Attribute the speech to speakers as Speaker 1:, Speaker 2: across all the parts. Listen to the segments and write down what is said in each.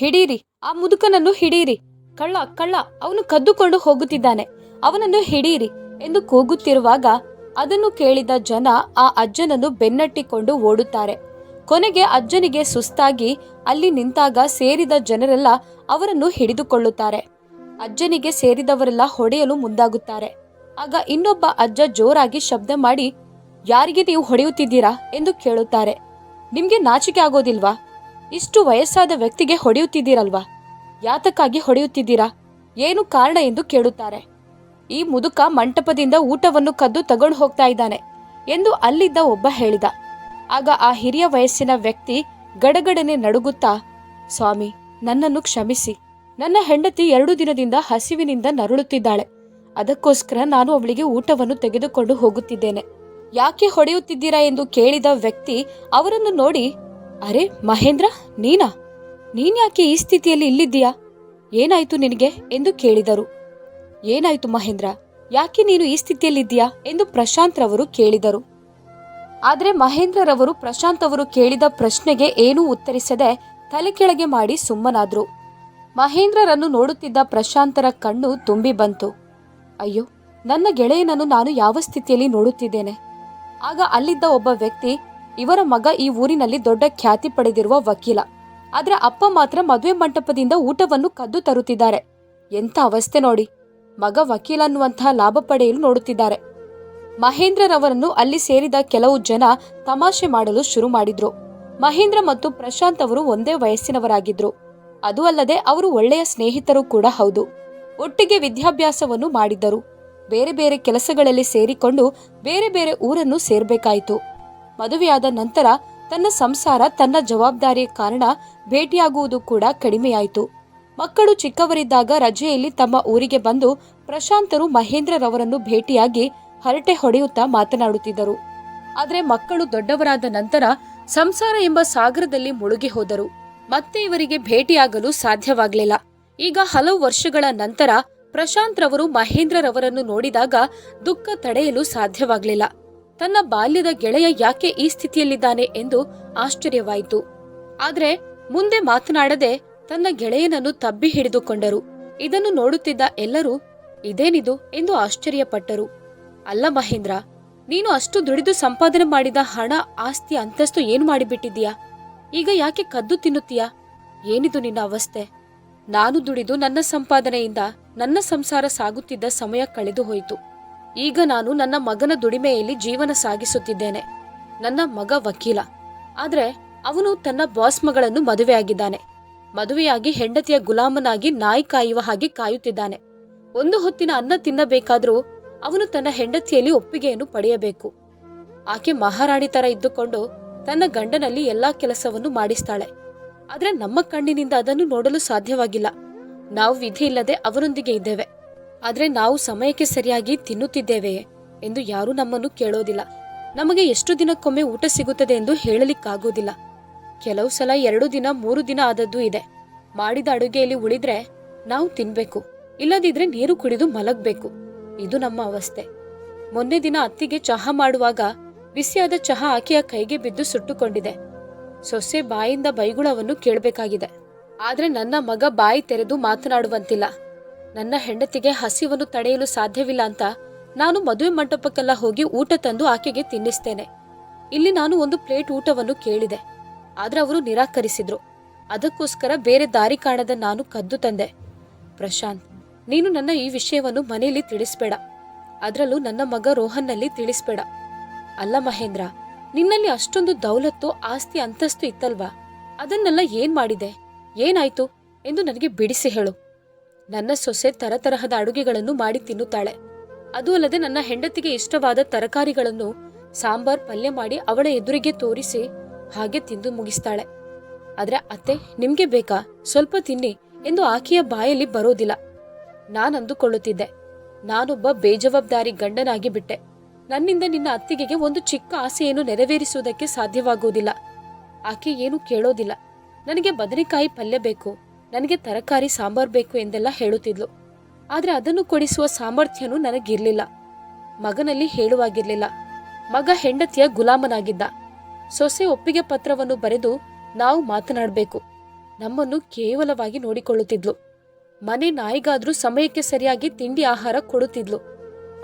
Speaker 1: ಹಿಡೀರಿ, ಆ ಮುದುಕನನ್ನು ಹಿಡೀರಿ. ಕಳ್ಳ ಕಳ್ಳ, ಅವನು ಕದ್ದುಕೊಂಡು ಹೋಗುತ್ತಿದ್ದಾನೆ. ಅವನನ್ನು ಹಿಡೀರಿ ಎಂದು ಕೂಗುತ್ತಿರುವಾಗ ಅದನ್ನು ಕೇಳಿದ ಜನ ಆ ಅಜ್ಜನನ್ನು ಬೆನ್ನಟ್ಟಿಕೊಂಡು ಓಡುತ್ತಾರೆ. ಕೊನೆಗೆ ಅಜ್ಜನಿಗೆ ಸುಸ್ತಾಗಿ ಅಲ್ಲಿ ನಿಂತಾಗ ಸೇರಿದ ಜನರೆಲ್ಲ ಅವರನ್ನು ಹಿಡಿದುಕೊಳ್ಳುತ್ತಾರೆ. ಅಜ್ಜನಿಗೆ ಸೇರಿದವರೆಲ್ಲ ಹೊಡೆಯಲು ಮುಂದಾಗುತ್ತಾರೆ. ಆಗ ಇನ್ನೊಬ್ಬ ಅಜ್ಜ ಜೋರಾಗಿ ಶಬ್ದ ಮಾಡಿ, ಯಾರಿಗೆ ನೀವು ಹೊಡೆಯುತ್ತಿದ್ದೀರಾ? ಎಂದು ಕೇಳುತ್ತಾರೆ. ನಿಮಗೆ ನಾಚಿಕೆ ಆಗೋದಿಲ್ವಾ? ಇಷ್ಟು ವಯಸ್ಸಾದ ವ್ಯಕ್ತಿಗೆ ಹೊಡೆಯುತ್ತಿದ್ದೀರಲ್ವಾ? ಯಾತಕ್ಕಾಗಿ ಹೊಡೆಯುತ್ತಿದ್ದೀರಾ? ಏನು ಕಾರಣ ಎಂದು ಕೇಳುತ್ತಾರೆ. ಈ ಮುದುಕ ಮಂಟಪದಿಂದ ಊಟವನ್ನು ಕದ್ದು ತಗೊಂಡು ಹೋಗ್ತಾ ಇದ್ದಾನೆ ಎಂದು ಅಲ್ಲಿದ್ದ ಒಬ್ಬ ಹೇಳಿದ. ಆಗ ಆ ಹಿರಿಯ ವಯಸ್ಸಿನ ವ್ಯಕ್ತಿ ಗಡಗಡನೆ ನಡುಗುತ್ತಾ, ಸ್ವಾಮಿ, ನನ್ನನ್ನು ಕ್ಷಮಿಸಿ. ನನ್ನ ಹೆಂಡತಿ ಎರಡು ದಿನದಿಂದ ಹಸಿವಿನಿಂದ ನರಳುತ್ತಿದ್ದಾಳೆ. ಅದಕ್ಕೋಸ್ಕರ ನಾನು ಅವಳಿಗೆ ಊಟವನ್ನು ತೆಗೆದುಕೊಂಡು ಹೋಗುತ್ತಿದ್ದೇನೆ. ಯಾಕೆ ಹೊಡೆಯುತ್ತಿದ್ದೀರಾ ಎಂದು ಕೇಳಿದ ವ್ಯಕ್ತಿ ಅವರನ್ನು ನೋಡಿ ಅರೆ, ಮಹೇಂದ್ರ, ನೀನಾ? ನೀನ್ಯಾಕೆ ಈ ಸ್ಥಿತಿಯಲ್ಲಿ ಇಲ್ಲಿದ್ದೀಯಾ? ಏನಾಯ್ತು ನಿನಗೆ ಎಂದು ಕೇಳಿದರು. ಏನಾಯ್ತು ಮಹೇಂದ್ರ, ಯಾಕೆ ನೀನು ಈ ಸ್ಥಿತಿಯಲ್ಲಿದ್ದೀಯಾ ಎಂದು ಪ್ರಶಾಂತ್ ರವರು ಕೇಳಿದರು. ಆದರೆ ಮಹೇಂದ್ರರವರು ಪ್ರಶಾಂತ್ ಅವರು ಕೇಳಿದ ಪ್ರಶ್ನೆಗೆ ಏನೂ ಉತ್ತರಿಸದೆ ತಲೆ ಕೆಳಗೆ ಮಾಡಿ ಸುಮ್ಮನಾದ್ರು. ಮಹೇಂದ್ರರನ್ನು ನೋಡುತ್ತಿದ್ದ ಪ್ರಶಾಂತರ ಕಣ್ಣು ತುಂಬಿ ಬಂತು. ಅಯ್ಯೋ, ನನ್ನ ಗೆಳೆಯನನ್ನು ನಾನು ಯಾವ ಸ್ಥಿತಿಯಲ್ಲಿ ನೋಡುತ್ತಿದ್ದೇನೆ? ಆಗ ಅಲ್ಲಿದ್ದ ಒಬ್ಬ ವ್ಯಕ್ತಿ ಇವರ ಮಗ ಈ ಊರಿನಲ್ಲಿ ದೊಡ್ಡ ಖ್ಯಾತಿ ಪಡೆದಿರುವ ವಕೀಲ. ಆದ್ರೆ ಅಪ್ಪ ಮಾತ್ರ ಮದುವೆ ಮಂಟಪದಿಂದ ಊಟವನ್ನು ಕದ್ದು ತರುತ್ತಿದ್ದಾರೆ. ಎಂಥ ಅವಸ್ಥೆ ನೋಡಿ. ಮಗ ವಕೀಲ ಅನ್ನುವಂತಹ ಲಾಭ ಪಡೆಯಲು ನೋಡುತ್ತಿದ್ದಾರೆ. ಮಹೇಂದ್ರರವರನ್ನು ಅಲ್ಲಿ ಸೇರಿದ ಕೆಲವು ಜನ ತಮಾಷೆ ಮಾಡಲು ಶುರು ಮಾಡಿದ್ರು. ಮಹೇಂದ್ರ ಮತ್ತು ಪ್ರಶಾಂತ್ ಅವರು ಒಂದೇ ವಯಸ್ಸಿನವರಾಗಿದ್ರು. ಅದು ಅಲ್ಲದೆ ಅವರು ಒಳ್ಳೆಯ ಸ್ನೇಹಿತರು ಕೂಡ ಹೌದು. ಒಟ್ಟಿಗೆ ವಿದ್ಯಾಭ್ಯಾಸವನ್ನು ಮಾಡಿದ್ದರು. ಬೇರೆ ಬೇರೆ ಕೆಲಸಗಳಲ್ಲಿ ಸೇರಿಕೊಂಡು ಬೇರೆ ಬೇರೆ ಊರನ್ನು ಸೇರ್ಬೇಕಾಯಿತು. ಮದುವೆಯಾದ ನಂತರ ತನ್ನ ಸಂಸಾರ ತನ್ನ ಜವಾಬ್ದಾರಿಯ ಕಾರಣ ಭೇಟಿಯಾಗುವುದು ಕೂಡ ಕಡಿಮೆಯಾಯಿತು. ಮಕ್ಕಳು ಚಿಕ್ಕವರಿದ್ದಾಗ ರಜೆಯಲ್ಲಿ ತಮ್ಮ ಊರಿಗೆ ಬಂದು ಪ್ರಶಾಂತರು ಮಹೇಂದ್ರರವರನ್ನು ಭೇಟಿಯಾಗಿ ಹರಟೆ ಹೊಡೆಯುತ್ತಾ ಮಾತನಾಡುತ್ತಿದ್ದರು. ಆದರೆ ಮಕ್ಕಳು ದೊಡ್ಡವರಾದ ನಂತರ ಸಂಸಾರ ಎಂಬ ಸಾಗರದಲ್ಲಿ ಮುಳುಗಿ ಹೋದರು. ಮತ್ತೆ ಇವರಿಗೆ ಭೇಟಿಯಾಗಲು ಸಾಧ್ಯವಾಗಲಿಲ್ಲ. ಈಗ ಹಲವು ವರ್ಷಗಳ ನಂತರ ಪ್ರಶಾಂತ್ ರವರು ಮಹೇಂದ್ರರವರನ್ನು ನೋಡಿದಾಗ ದುಃಖ ತಡೆಯಲು ಸಾಧ್ಯವಾಗಲಿಲ್ಲ. ತನ್ನ ಬಾಲ್ಯದ ಗೆಳೆಯ ಯಾಕೆ ಈ ಸ್ಥಿತಿಯಲ್ಲಿದ್ದಾನೆ ಎಂದು ಆಶ್ಚರ್ಯವಾಯಿತು. ಆದ್ರೆ ಮುಂದೆ ಮಾತನಾಡದೆ ತನ್ನ ಗೆಳೆಯನನ್ನು ತಬ್ಬಿ ಹಿಡಿದುಕೊಂಡರು. ಇದನ್ನು ನೋಡುತ್ತಿದ್ದ ಎಲ್ಲರೂ, ಇದೇನಿದು? ಎಂದು ಆಶ್ಚರ್ಯಪಟ್ಟರು. ಅಲ್ಲ ಮಹೇಂದ್ರ, ನೀನು ಅಷ್ಟು ದುಡಿದು ಸಂಪಾದನೆ ಮಾಡಿದ ಹಣ, ಆಸ್ತಿ, ಅಂತಸ್ತು ಏನು ಮಾಡಿಬಿಟ್ಟಿದ್ದೀಯಾ? ಈಗ ಯಾಕೆ ಕದ್ದು ತಿನ್ನುತ್ತೀಯಾ? ಏನಿದು ನಿನ್ನ ಅವಸ್ಥೆ? ನಾನು ದುಡಿದು ನನ್ನ ಸಂಪಾದನೆಯಿಂದ ನನ್ನ ಸಂಸಾರ ಸಾಗುತ್ತಿದ್ದ ಸಮಯ ಕಳೆದು ಹೋಯಿತು ಈಗ ನಾನು ನನ್ನ ಮಗನ ದುಡಿಮೆಯಲ್ಲಿ ಜೀವನ ಸಾಗಿಸುತ್ತಿದ್ದೇನೆ. ನನ್ನ ಮಗ ವಕೀಲ. ಆದರೆ ಅವನು ತನ್ನ ಬಾಸ್ ಮಗಳನ್ನು ಮದುವೆಯಾಗಿದ್ದಾನೆ. ಮದುವೆಯಾಗಿ ಹೆಂಡತಿಯ ಗುಲಾಮನಾಗಿ ನಾಯಿ ಕಾಯುವ ಹಾಗೆ ಕಾಯುತ್ತಿದ್ದಾನೆ. ಒಂದು ಹೊತ್ತಿನ ಅನ್ನ ತಿನ್ನಬೇಕಾದ್ರೂ ಅವನು ತನ್ನ ಹೆಂಡತಿಯಲ್ಲಿ ಒಪ್ಪಿಗೆಯನ್ನು ಪಡೆಯಬೇಕು. ಆಕೆ ಮಹಾರಾಣಿ ತರ ಇದ್ದುಕೊಂಡು ತನ್ನ ಗಂಡನಲ್ಲಿ ಎಲ್ಲಾ ಕೆಲಸವನ್ನು ಮಾಡಿಸ್ತಾಳೆ. ಆದ್ರೆ ನಮ್ಮ ಕಣ್ಣಿನಿಂದ ಅದನ್ನು ನೋಡಲು ಸಾಧ್ಯವಾಗಿಲ್ಲ. ನಾವು ವಿಧಿ ಇಲ್ಲದೆ ಅವರೊಂದಿಗೆ ಇದ್ದೇವೆ. ಆದ್ರೆ ನಾವು ಸಮಯಕ್ಕೆ ಸರಿಯಾಗಿ ತಿನ್ನುತ್ತಿದ್ದೇವೆ ಎಂದು ಯಾರೂ ನಮ್ಮನ್ನು ಕೇಳೋದಿಲ್ಲ. ನಮಗೆ ಎಷ್ಟು ದಿನಕ್ಕೊಮ್ಮೆ ಊಟ ಸಿಗುತ್ತದೆ ಎಂದು ಹೇಳಲಿಕ್ಕಾಗೋದಿಲ್ಲ ಕೆಲವು ಸಲ ಎರಡು ದಿನ, ಮೂರು ದಿನ ಆದದ್ದು ಇದೆ. ಮಾಡಿದ ಅಡುಗೆಯಲ್ಲಿ ಉಳಿದ್ರೆ ನಾವು ತಿನ್ಬೇಕು. ಇಲ್ಲದಿದ್ರೆ ನೀರು ಕುಡಿದು ಮಲಗಬೇಕು. ಇದು ನಮ್ಮ ಅವಸ್ಥೆ. ಮೊನ್ನೆ ದಿನ ಅತ್ತಿಗೆ ಚಹಾ ಮಾಡುವಾಗ ಬಿಸಿಯಾದ ಚಹಾ ಆಕೆಯ ಕೈಗೆ ಬಿದ್ದು ಸುಟ್ಟುಕೊಂಡಿದೆ. ಸೊಸೆ ಬಾಯಿಂದ ಬೈಗುಳವನ್ನು ಕೇಳಬೇಕಾಗಿದೆ. ಆದ್ರೆ ನನ್ನ ಮಗ ಬಾಯಿ ತೆರೆದು ಮಾತನಾಡುವಂತಿಲ್ಲ. ನನ್ನ ಹೆಂಡತಿಗೆ ಹಸಿವನ್ನು ತಡೆಯಲು ಸಾಧ್ಯವಿಲ್ಲ ಅಂತ ನಾನು ಮದುವೆ ಮಂಟಪಕ್ಕೆಲ್ಲ ಹೋಗಿ ಊಟ ತಂದು ಆಕೆಗೆ ತಿನ್ನಿಸ್ತೇನೆ. ಇಲ್ಲಿ ನಾನು ಒಂದು ಪ್ಲೇಟ್ ಊಟವನ್ನು ಕೇಳಿದೆ. ಆದ್ರೆ ಅವರು ನಿರಾಕರಿಸಿದ್ರು. ಅದಕ್ಕೋಸ್ಕರ ಬೇರೆ ದಾರಿ ಕಾಣದ ನಾನು ಕದ್ದು ತಂದೆ. ಪ್ರಶಾಂತ್, ನೀನು ನನ್ನ ಈ ವಿಷಯವನ್ನು ಮನೆಯಲ್ಲಿ ತಿಳಿಸ್ಬೇಡ. ಅದರಲ್ಲೂ ನನ್ನ ಮಗ ರೋಹನ್ನಲ್ಲಿ ತಿಳಿಸ್ಬೇಡ. ಅಲ್ಲ ಮಹೇಂದ್ರ, ನಿನ್ನಲ್ಲಿ ಅಷ್ಟೊಂದು ದೌಲತ್ತು, ಆಸ್ತಿ, ಅಂತಸ್ತು ಇತ್ತಲ್ವಾ? ಅದನ್ನೆಲ್ಲ ಏನ್ ಮಾಡಿದೆ? ಏನಾಯ್ತು? ಎಂದು ನನಗೆ ಬಿಡಿಸಿ ಹೇಳು. ನನ್ನ ಸೊಸೆ ತರತರಹದ ಅಡುಗೆಗಳನ್ನು ಮಾಡಿ ತಿನ್ನುತ್ತಾಳೆ. ಅದು ಅಲ್ಲದೆ ನನ್ನ ಹೆಂಡತಿಗೆ ಇಷ್ಟವಾದ ತರಕಾರಿಗಳನ್ನು ಸಾಂಬಾರ್, ಪಲ್ಯ ಮಾಡಿ ಅವಳ ಎದುರಿಗೆ ತೋರಿಸಿ ಹಾಗೆ ತಿಂದು ಮುಗಿಸ್ತಾಳೆ. ಆದ್ರೆ ಅತ್ತೆ, ನಿಮ್ಗೆ ಬೇಕಾ? ಸ್ವಲ್ಪ ತಿನ್ನಿ ಎಂದು ಆಕೆಯ ಬಾಯಲ್ಲಿ ಬರೋದಿಲ್ಲ. ನಾನ್ ಅಂದುಕೊಳ್ಳುತ್ತಿದ್ದೆ. ನಾನೊಬ್ಬ ಬೇಜವಾಬ್ದಾರಿ ಗಂಡನಾಗಿ ಬಿಟ್ಟೆ. ನನ್ನಿಂದ ನಿನ್ನ ಅತ್ತಿಗೆಗೆ ಒಂದು ಚಿಕ್ಕ ಆಸೆಯನ್ನು ನೆರವೇರಿಸುವುದಕ್ಕೆ ಸಾಧ್ಯವಾಗುವುದಿಲ್ಲ. ಆಕೆ ಏನು ಕೇಳೋದಿಲ್ಲ. ನನಗೆ ಬದನೆಕಾಯಿ ಪಲ್ಯ ಬೇಕು. ನನಗೆ ತರಕಾರಿ, ಸಾಂಬಾರ್ ಬೇಕು ಎಂದೆಲ್ಲ ಹೇಳುತ್ತಿದ್ಲು. ಆದರೆ ಅದನ್ನು ಕೊಡಿಸುವ ಸಾಮರ್ಥ್ಯನೂ ನನಗಿರಲಿಲ್ಲ. ಮಗನಲ್ಲಿ ಹೇಳುವಾಗಿರಲಿಲ್ಲ. ಮಗ ಹೆಂಡತಿಯ ಗುಲಾಮನಾಗಿದ್ದ. ಸೊಸೆ ಒಪ್ಪಿಗೆ ಪತ್ರವನ್ನು ಬರೆದು ನಾವು ಮಾತನಾಡಬೇಕು. ನಮ್ಮನ್ನು ಕೇವಲವಾಗಿ ನೋಡಿಕೊಳ್ಳುತ್ತಿದ್ಲು. ಮನೆ ನಾಯಿಗಾದ್ರೂ ಸಮಯಕ್ಕೆ ಸರಿಯಾಗಿ ತಿಂಡಿ ಆಹಾರ ಕೊಡುತ್ತಿದ್ಲು.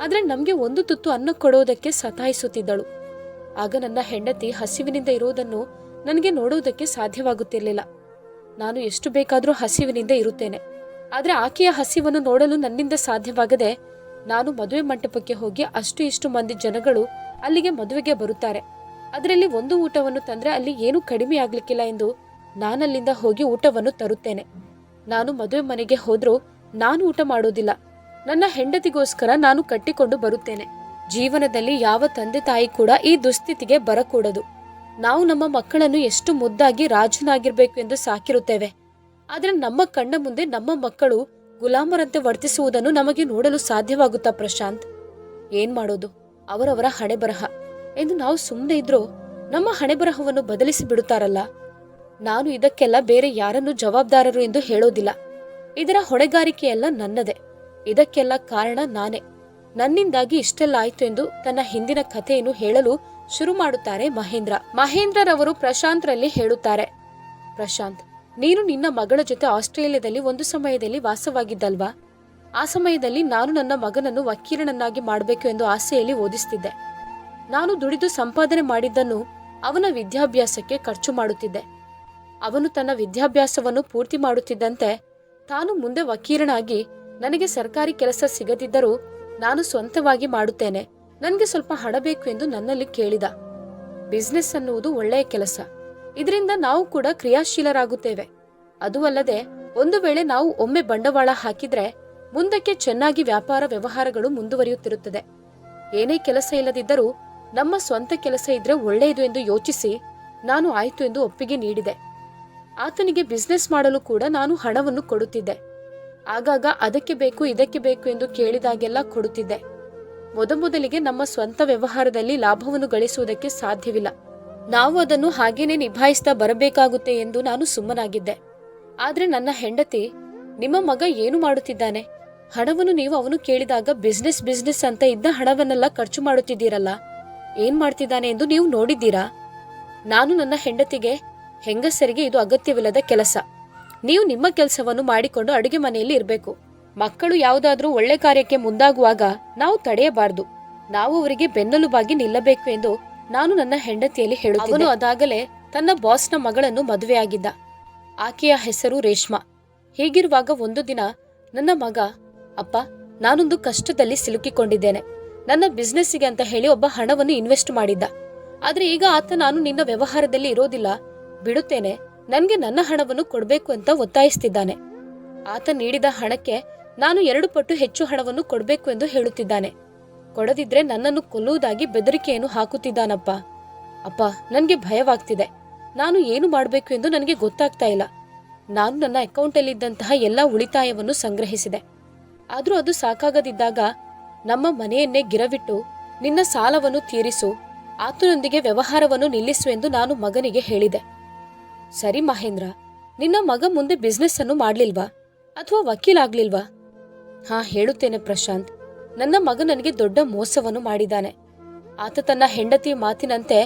Speaker 1: ಆದರೆ ನಮಗೆ ಒಂದು ತುತ್ತು ಅನ್ನ ಕೊಡೋದಕ್ಕೆ ಸತಾಯಿಸುತ್ತಿದ್ದಳು. ಆಗ ನನ್ನ ಹೆಂಡತಿ ಹಸಿವಿನಿಂದ ಇರುವುದನ್ನು ನನಗೆ ನೋಡುವುದಕ್ಕೆ ಸಾಧ್ಯವಾಗುತ್ತಿರಲಿಲ್ಲ. ನಾನು ಎಷ್ಟು ಬೇಕಾದರೂ ಹಸಿವಿನಿಂದ ಇರುತ್ತೇನೆ. ಆದರೆ ಆಕೆಯ ಹಸಿವನ್ನು ನೋಡಲು ನನ್ನಿಂದ ಸಾಧ್ಯವಾಗದೆ ನಾನು ಮದುವೆ ಮಂಟಪಕ್ಕೆ ಹೋಗಿ ಅಷ್ಟು ಇಷ್ಟು ಮಂದಿ ಜನಗಳು ಅಲ್ಲಿಗೆ ಮದುವೆಗೆ ಬರುತ್ತಾರೆ. ಅದರಲ್ಲಿ ಒಂದು ಊಟವನ್ನು ತಂದರೆ ಅಲ್ಲಿ ಏನೂ ಕಡಿಮೆ ಆಗಲಿಕ್ಕಿಲ್ಲ ಎಂದು ನಾನಲ್ಲಿಂದ ಹೋಗಿ ಊಟವನ್ನು ತರುತ್ತೇನೆ. ನಾನು ಮದುವೆ ಮನೆಗೆ ಹೋದರೂ ನಾನು ಊಟ ಮಾಡೋದಿಲ್ಲ. ನನ್ನ ಹೆಂಡತಿಗೋಸ್ಕರ ನಾನು ಕಟ್ಟಿಕೊಂಡು ಬರುತ್ತೇನೆ. ಜೀವನದಲ್ಲಿ ಯಾವ ತಂದೆ ತಾಯಿ ಕೂಡ ಈ ದುಸ್ಥಿತಿಗೆ ಬರಕೂಡದು. ನಾವು ನಮ್ಮ ಮಕ್ಕಳನ್ನು ಎಷ್ಟು ಮುದ್ದಾಗಿ ರಾಜನಾಗಿರ್ಬೇಕು ಎಂದು ಸಾಕಿರುತ್ತೇವೆ. ಆದರೆ ನಮ್ಮ ಕಣ್ಣ ಮುಂದೆ ನಮ್ಮ ಮಕ್ಕಳು ಗುಲಾಮರಂತೆ ವರ್ತಿಸುವುದನ್ನು ನಮಗೆ ನೋಡಲು ಸಾಧ್ಯವಾಗುತ್ತಾ ಪ್ರಶಾಂತ್? ಏನ್ ಮಾಡೋದು? ಅವರವರ ಹಣೆ ಬರಹ ಎಂದು ನಾವು ಸುಮ್ಮನೆ ಇದ್ರೂ ನಮ್ಮ ಹಣೆ ಬರಹವನ್ನು ಬದಲಿಸಿ ಬಿಡುತ್ತಾರಲ್ಲ? ನಾನು ಇದಕ್ಕೆಲ್ಲ ಬೇರೆ ಯಾರನ್ನು ಜವಾಬ್ದಾರರು ಎಂದು ಹೇಳೋದಿಲ್ಲ. ಇದರ ಹೊಣೆಗಾರಿಕೆಯೆಲ್ಲ ನನ್ನದೇ. ಇದಕ್ಕೆಲ್ಲ ಕಾರಣ ನಾನೇ. ನನ್ನಿಂದಾಗಿ ಇಷ್ಟೆಲ್ಲ ಆಯ್ತು ಎಂದು ತನ್ನ ಹಿಂದಿನ ಕಥೆಯನ್ನು ಹೇಳಲು ಶುರು ಮಾಡುತ್ತಾರೆ ಮಹೇಂದ್ರ. ಮಹೇಂದ್ರರವರು ಪ್ರಶಾಂತ್ರಲ್ಲಿ ಹೇಳುತ್ತಾರೆ, ಪ್ರಶಾಂತ್, ನೀನು ನಿನ್ನ ಮಗಳ ಜೊತೆ ಆಸ್ಟ್ರೇಲಿಯಾದಲ್ಲಿ ಒಂದು ಸಮಯದಲ್ಲಿ ವಾಸವಾಗಿದ್ದಲ್ವಾ? ಆ ಸಮಯದಲ್ಲಿ ನಾನು ನನ್ನ ಮಗನನ್ನು ವಕೀಲನನ್ನಾಗಿ ಮಾಡಬೇಕು ಎಂದು ಆಸೆಯಲ್ಲಿ ಓದಿಸ್ತಿದ್ದೆ. ನಾನು ದುಡಿದು ಸಂಪಾದನೆ ಮಾಡಿದ್ದನ್ನು ಅವನ ವಿದ್ಯಾಭ್ಯಾಸಕ್ಕೆ ಖರ್ಚು ಮಾಡುತ್ತಿದ್ದೆ. ಅವನು ತನ್ನ ವಿದ್ಯಾಭ್ಯಾಸವನ್ನು ಪೂರ್ತಿ ಮಾಡುತ್ತಿದ್ದಂತೆ ತಾನು ಮುಂದೆ ವಕೀಲನಾಗಿ ನನಗೆ ಸರ್ಕಾರಿ ಕೆಲಸ ಸಿಗದಿದ್ದರೂ ನಾನು ಸ್ವಂತವಾಗಿ ಮಾಡುತ್ತೇನೆ. ನನಗೆ ಸ್ವಲ್ಪ ಹಣ ಬೇಕು ಎಂದು ನನ್ನಲ್ಲಿ ಕೇಳಿದ. ಬಿಸ್ನೆಸ್ ಅನ್ನುವುದು ಒಳ್ಳೆಯ ಕೆಲಸ. ಇದರಿಂದ ನಾವು ಕೂಡ ಕ್ರಿಯಾಶೀಲರಾಗುತ್ತೇವೆ. ಅದು ಅಲ್ಲದೆ, ಒಂದು ವೇಳೆ ನಾವು ಒಮ್ಮೆ ಬಂಡವಾಳ ಹಾಕಿದ್ರೆ, ಮುಂದಕ್ಕೆ ಚೆನ್ನಾಗಿ ವ್ಯಾಪಾರ ವ್ಯವಹಾರಗಳು ಮುಂದುವರಿಯುತ್ತಿರುತ್ತದೆ. ಏನೇ ಕೆಲಸ ಇಲ್ಲದಿದ್ದರೂ, ನಮ್ಮ ಸ್ವಂತ ಕೆಲಸ ಇದ್ರೆ ಒಳ್ಳೆಯದು ಎಂದು ಯೋಚಿಸಿ, ನಾನು ಆಯ್ತು ಎಂದು ಒಪ್ಪಿಗೆ ನೀಡಿದೆ. ಆತನಿಗೆ ಬಿಸ್ನೆಸ್ ಮಾಡಲು ಕೂಡ ನಾನು ಹಣವನ್ನು ಕೊಡುತ್ತಿದ್ದೆ. ಆಗಾಗ ಅದಕ್ಕೆ ಬೇಕು, ಇದಕ್ಕೆ ಬೇಕು ಎಂದು ಕೇಳಿದಾಗೆಲ್ಲ ಕೊಡುತ್ತಿದ್ದೆ. ಮೊದಮೊದಲಿಗೆ ನಮ್ಮ ಸ್ವಂತ ವ್ಯವಹಾರದಲ್ಲಿ ಲಾಭವನ್ನು ಗಳಿಸುವುದಕ್ಕೆ ಸಾಧ್ಯವಿಲ್ಲ. ನಾವು ಅದನ್ನು ಹಾಗೇನೆ ನಿಭಾಯಿಸ್ತಾ ಬರಬೇಕಾಗುತ್ತೆ ಎಂದು ನಾನು ಸುಮ್ಮನಾಗಿದ್ದೆ. ಆದ್ರೆ ನನ್ನ ಹೆಂಡತಿ, ನಿಮ್ಮ ಮಗ ಏನು ಮಾಡುತ್ತಿದ್ದಾನೆ? ಹಣವನ್ನು ನೀವು ಅವನು ಕೇಳಿದಾಗ ಬಿಸ್ನೆಸ್ ಬಿಸ್ನೆಸ್ ಅಂತ ಇದ್ದ ಹಣವನ್ನೆಲ್ಲ ಖರ್ಚು ಮಾಡುತ್ತಿದ್ದೀರಲ್ಲ? ಏನ್ ಮಾಡ್ತಿದ್ದಾನೆ ಎಂದು ನೀವು ನೋಡಿದ್ದೀರಾ? ನಾನು ನನ್ನ ಹೆಂಡತಿಗೆ, ಹೆಂಗಸರಿಗೆ ಇದು ಅಗತ್ಯವಿಲ್ಲದ ಕೆಲಸ. ನೀವು ನಿಮ್ಮ ಕೆಲಸವನ್ನು ಮಾಡಿಕೊಂಡು ಅಡುಗೆ ಮನೆಯಲ್ಲಿ ಇರಬೇಕು. ಮಕ್ಕಳು ಯಾವುದಾದ್ರೂ ಒಳ್ಳೆ ಕಾರ್ಯಕ್ಕೆ ಮುಂದಾಗುವಾಗ ನಾವು ತಡೆಯಬಾರದು. ನಾವು ಅವರಿಗೆ ಬೆನ್ನೆಲುಬಾಗಿ ನಿಲ್ಲಬೇಕು ಎಂದು ನಾನು ನನ್ನ ಹೆಂಡತಿಯಲ್ಲಿ ಹೇಳುತ್ತೇನೆ ಅದಾಗಲೇ ತನ್ನ ಬಾಸ್ನ ಮಗಳನ್ನು ಮದುವೆಯಾಗಿದ್ದ. ಆಕೆಯ ಹೆಸರು ರೇಷ್ಮಾ. ಹೀಗಿರುವಾಗ ಒಂದು ದಿನ ನನ್ನ ಮಗ, ಅಪ್ಪ, ನಾನೊಂದು ಕಷ್ಟದಲ್ಲಿ ಸಿಲುಕಿಕೊಂಡಿದ್ದೇನೆ. ನನ್ನ ಬಿಸ್ನೆಸ್ಸಿಗೆ ಅಂತ ಹೇಳಿ ಒಬ್ಬ ಹಣವನ್ನು ಇನ್ವೆಸ್ಟ್ ಮಾಡಿದ್ದ. ಆದ್ರೆ ಈಗ ಆತ ನಾನು ನಿನ್ನ ವ್ಯವಹಾರದಲ್ಲಿ ಇರೋದಿಲ್ಲ. ಬಿಡುತ್ತೇನೆ. ನನಗೆ ನನ್ನ ಹಣವನ್ನು ಕೊಡಬೇಕು ಅಂತ ಒತ್ತಾಯಿಸ್ತಿದ್ದಾನೆ. ಆತ ನೀಡಿದ ಹಣಕ್ಕೆ ನಾನು ಎರಡು ಪಟ್ಟು ಹೆಚ್ಚು ಹಣವನ್ನು ಕೊಡಬೇಕು ಎಂದು ಹೇಳುತ್ತಿದ್ದಾನೆ. ಕೊಡದಿದ್ರೆ ನನ್ನನ್ನು ಕೊಲ್ಲುವುದಾಗಿ ಬೆದರಿಕೆಯನ್ನು ಹಾಕುತ್ತಿದ್ದಾನಪ್ಪ. ಅಪ್ಪ, ನನಗೆ ಭಯವಾಗ್ತಿದೆ. ನಾನು ಏನು ಮಾಡಬೇಕು ಎಂದು ನನಗೆ ಗೊತ್ತಾಗ್ತಾ ಇಲ್ಲ. ನಾನು ನನ್ನ ಅಕೌಂಟಲ್ಲಿದ್ದಂತಹ ಎಲ್ಲ ಉಳಿತಾಯವನ್ನು ಸಂಗ್ರಹಿಸಿದೆ. ಆದರೂ ಅದು ಸಾಕಾಗದಿದ್ದಾಗ ನಮ್ಮ ಮನೆಯನ್ನೇ ಗಿರವಿಟ್ಟು ನಿನ್ನ ಸಾಲವನ್ನು ತೀರಿಸು, ಆತನೊಂದಿಗೆ ವ್ಯವಹಾರವನ್ನು ನಿಲ್ಲಿಸು ಎಂದು ನಾನು ಮಗನಿಗೆ ಹೇಳಿದೆ. ಸರಿ ಮಹೇಂದ್ರ, ನಿನ್ನ ಮಗ ಮುಂದೆ ಬಿಸ್ನೆಸ್ ಅನ್ನು ಮಾಡ್ಲಿಲ್ವಾ? ಅಥವಾ ವಕೀಲಾಗ್ಲಿಲ್ವಾ? ಹಾ, ಹೇಳುತ್ತೇನೆ ಪ್ರಶಾಂತ್. ನನ್ನ ಮಗ ನನಗೆ ದೊಡ್ಡ ಮೋಸವನ್ನು ಮಾಡಿದ್ದಾನೆ. ಆತ ತನ್ನ ಹೆಂಡತಿಯ ಮಾತಿನಂತೆ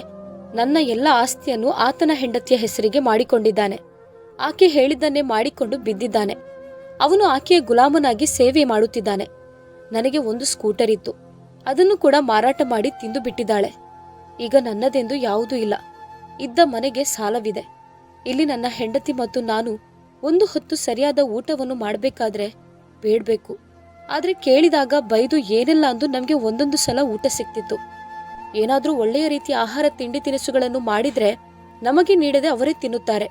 Speaker 1: ನನ್ನ ಎಲ್ಲ ಆಸ್ತಿಯನ್ನು ಆತನ ಹೆಂಡತಿಯ ಹೆಸರಿಗೆ ಮಾಡಿಕೊಂಡಿದ್ದಾನೆ. ಆಕೆ ಹೇಳಿದ್ದನ್ನೇ ಮಾಡಿಕೊಂಡು ಬಿದ್ದಿದ್ದಾನೆ. ಅವನು ಆಕೆಯ ಗುಲಾಮನಾಗಿ ಸೇವೆ ಮಾಡುತ್ತಿದ್ದಾನೆ. ನನಗೆ ಒಂದು ಸ್ಕೂಟರ್ ಇತ್ತು. ಅದನ್ನು ಕೂಡ ಮಾರಾಟ ಮಾಡಿ ತಿಂದು ಬಿಟ್ಟಿದ್ದಾಳೆ. ಈಗ ನನ್ನದೆಂದು ಯಾವುದೂ ಇಲ್ಲ. ಇದ್ದ ಮನೆಗೆ ಸಾಲವಿದೆ. ಇಲ್ಲಿ ನನ್ನ ಹೆಂಡತಿ ಮತ್ತು ನಾನು ಒಂದು ಹೊತ್ತು ಸರಿಯಾದ ಊಟವನ್ನು ಮಾಡಬೇಕಾದ್ರೆ ಬೇಡ್ಬೇಕು. ಆದರೆ ಕೇಳಿದಾಗ ಬೈದು ಏನಿಲ್ಲ ಅಂದು ನಮಗೆ ಒಂದೊಂದು ಸಲ ಊಟ ಸಿಕ್ತಿತ್ತು ಏನಾದರೂ ಒಳ್ಳೆಯ ರೀತಿಯ ಆಹಾರ ತಿಂಡಿ ತಿನಿಸುಗಳನ್ನು ಮಾಡಿದರೆ ನಮಗೆ ನೀಡದೆ ಅವರೇ ತಿನ್ನುತ್ತಾರೆ.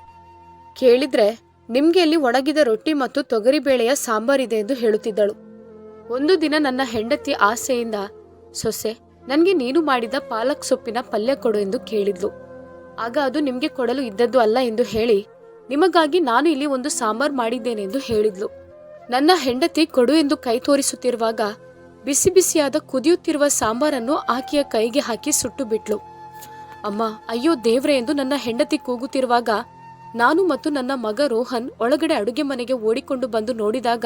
Speaker 1: ಕೇಳಿದ್ರೆ ನಿಮಗೆ ಅಲ್ಲಿ ಒಣಗಿದ ರೊಟ್ಟಿ ಮತ್ತು ತೊಗರಿಬೇಳೆಯ ಸಾಂಬಾರಿದೆ ಎಂದು ಹೇಳುತ್ತಿದ್ದಳು. ಒಂದು ದಿನ ನನ್ನ ಹೆಂಡತಿ ಆಸೆಯಿಂದ, ಸೊಸೆ, ನನಗೆ ನೀನು ಮಾಡಿದ ಪಾಲಕ್ ಸೊಪ್ಪಿನ ಪಲ್ಯ ಕೊಡು ಎಂದು ಕೇಳಿದ್ಲು. ಆಗ ಅದು ನಿಮಗೆ ಕೊಡಲು ಇದ್ದದ್ದು ಅಲ್ಲ ಎಂದು ಹೇಳಿ, ನಿಮಗಾಗಿ ನಾನು ಇಲ್ಲಿ ಒಂದು ಸಾಂಬಾರ್ ಮಾಡಿದ್ದೇನೆ ಎಂದು ಹೇಳಿದ್ಲು. ನನ್ನ ಹೆಂಡತಿ ಕೊಡು ಎಂದು ಕೈ ತೋರಿಸುತ್ತಿರುವಾಗ ಬಿಸಿ ಬಿಸಿಯಾದ ಕುದಿಯುತ್ತಿರುವ ಸಾಂಬಾರನ್ನು ಆಕೆಯ ಕೈಗೆ ಹಾಕಿ ಸುಟ್ಟು ಬಿಟ್ಲು. ಅಮ್ಮ, ಅಯ್ಯೋ ದೇವ್ರೆ ಎಂದು ನನ್ನ ಹೆಂಡತಿ ಕೂಗುತ್ತಿರುವಾಗ ನಾನು ಮತ್ತು ನನ್ನ ಮಗ ರೋಹನ್ ಒಳಗಡೆ ಅಡುಗೆ ಮನೆಗೆ ಓಡಿಕೊಂಡು ಬಂದು ನೋಡಿದಾಗ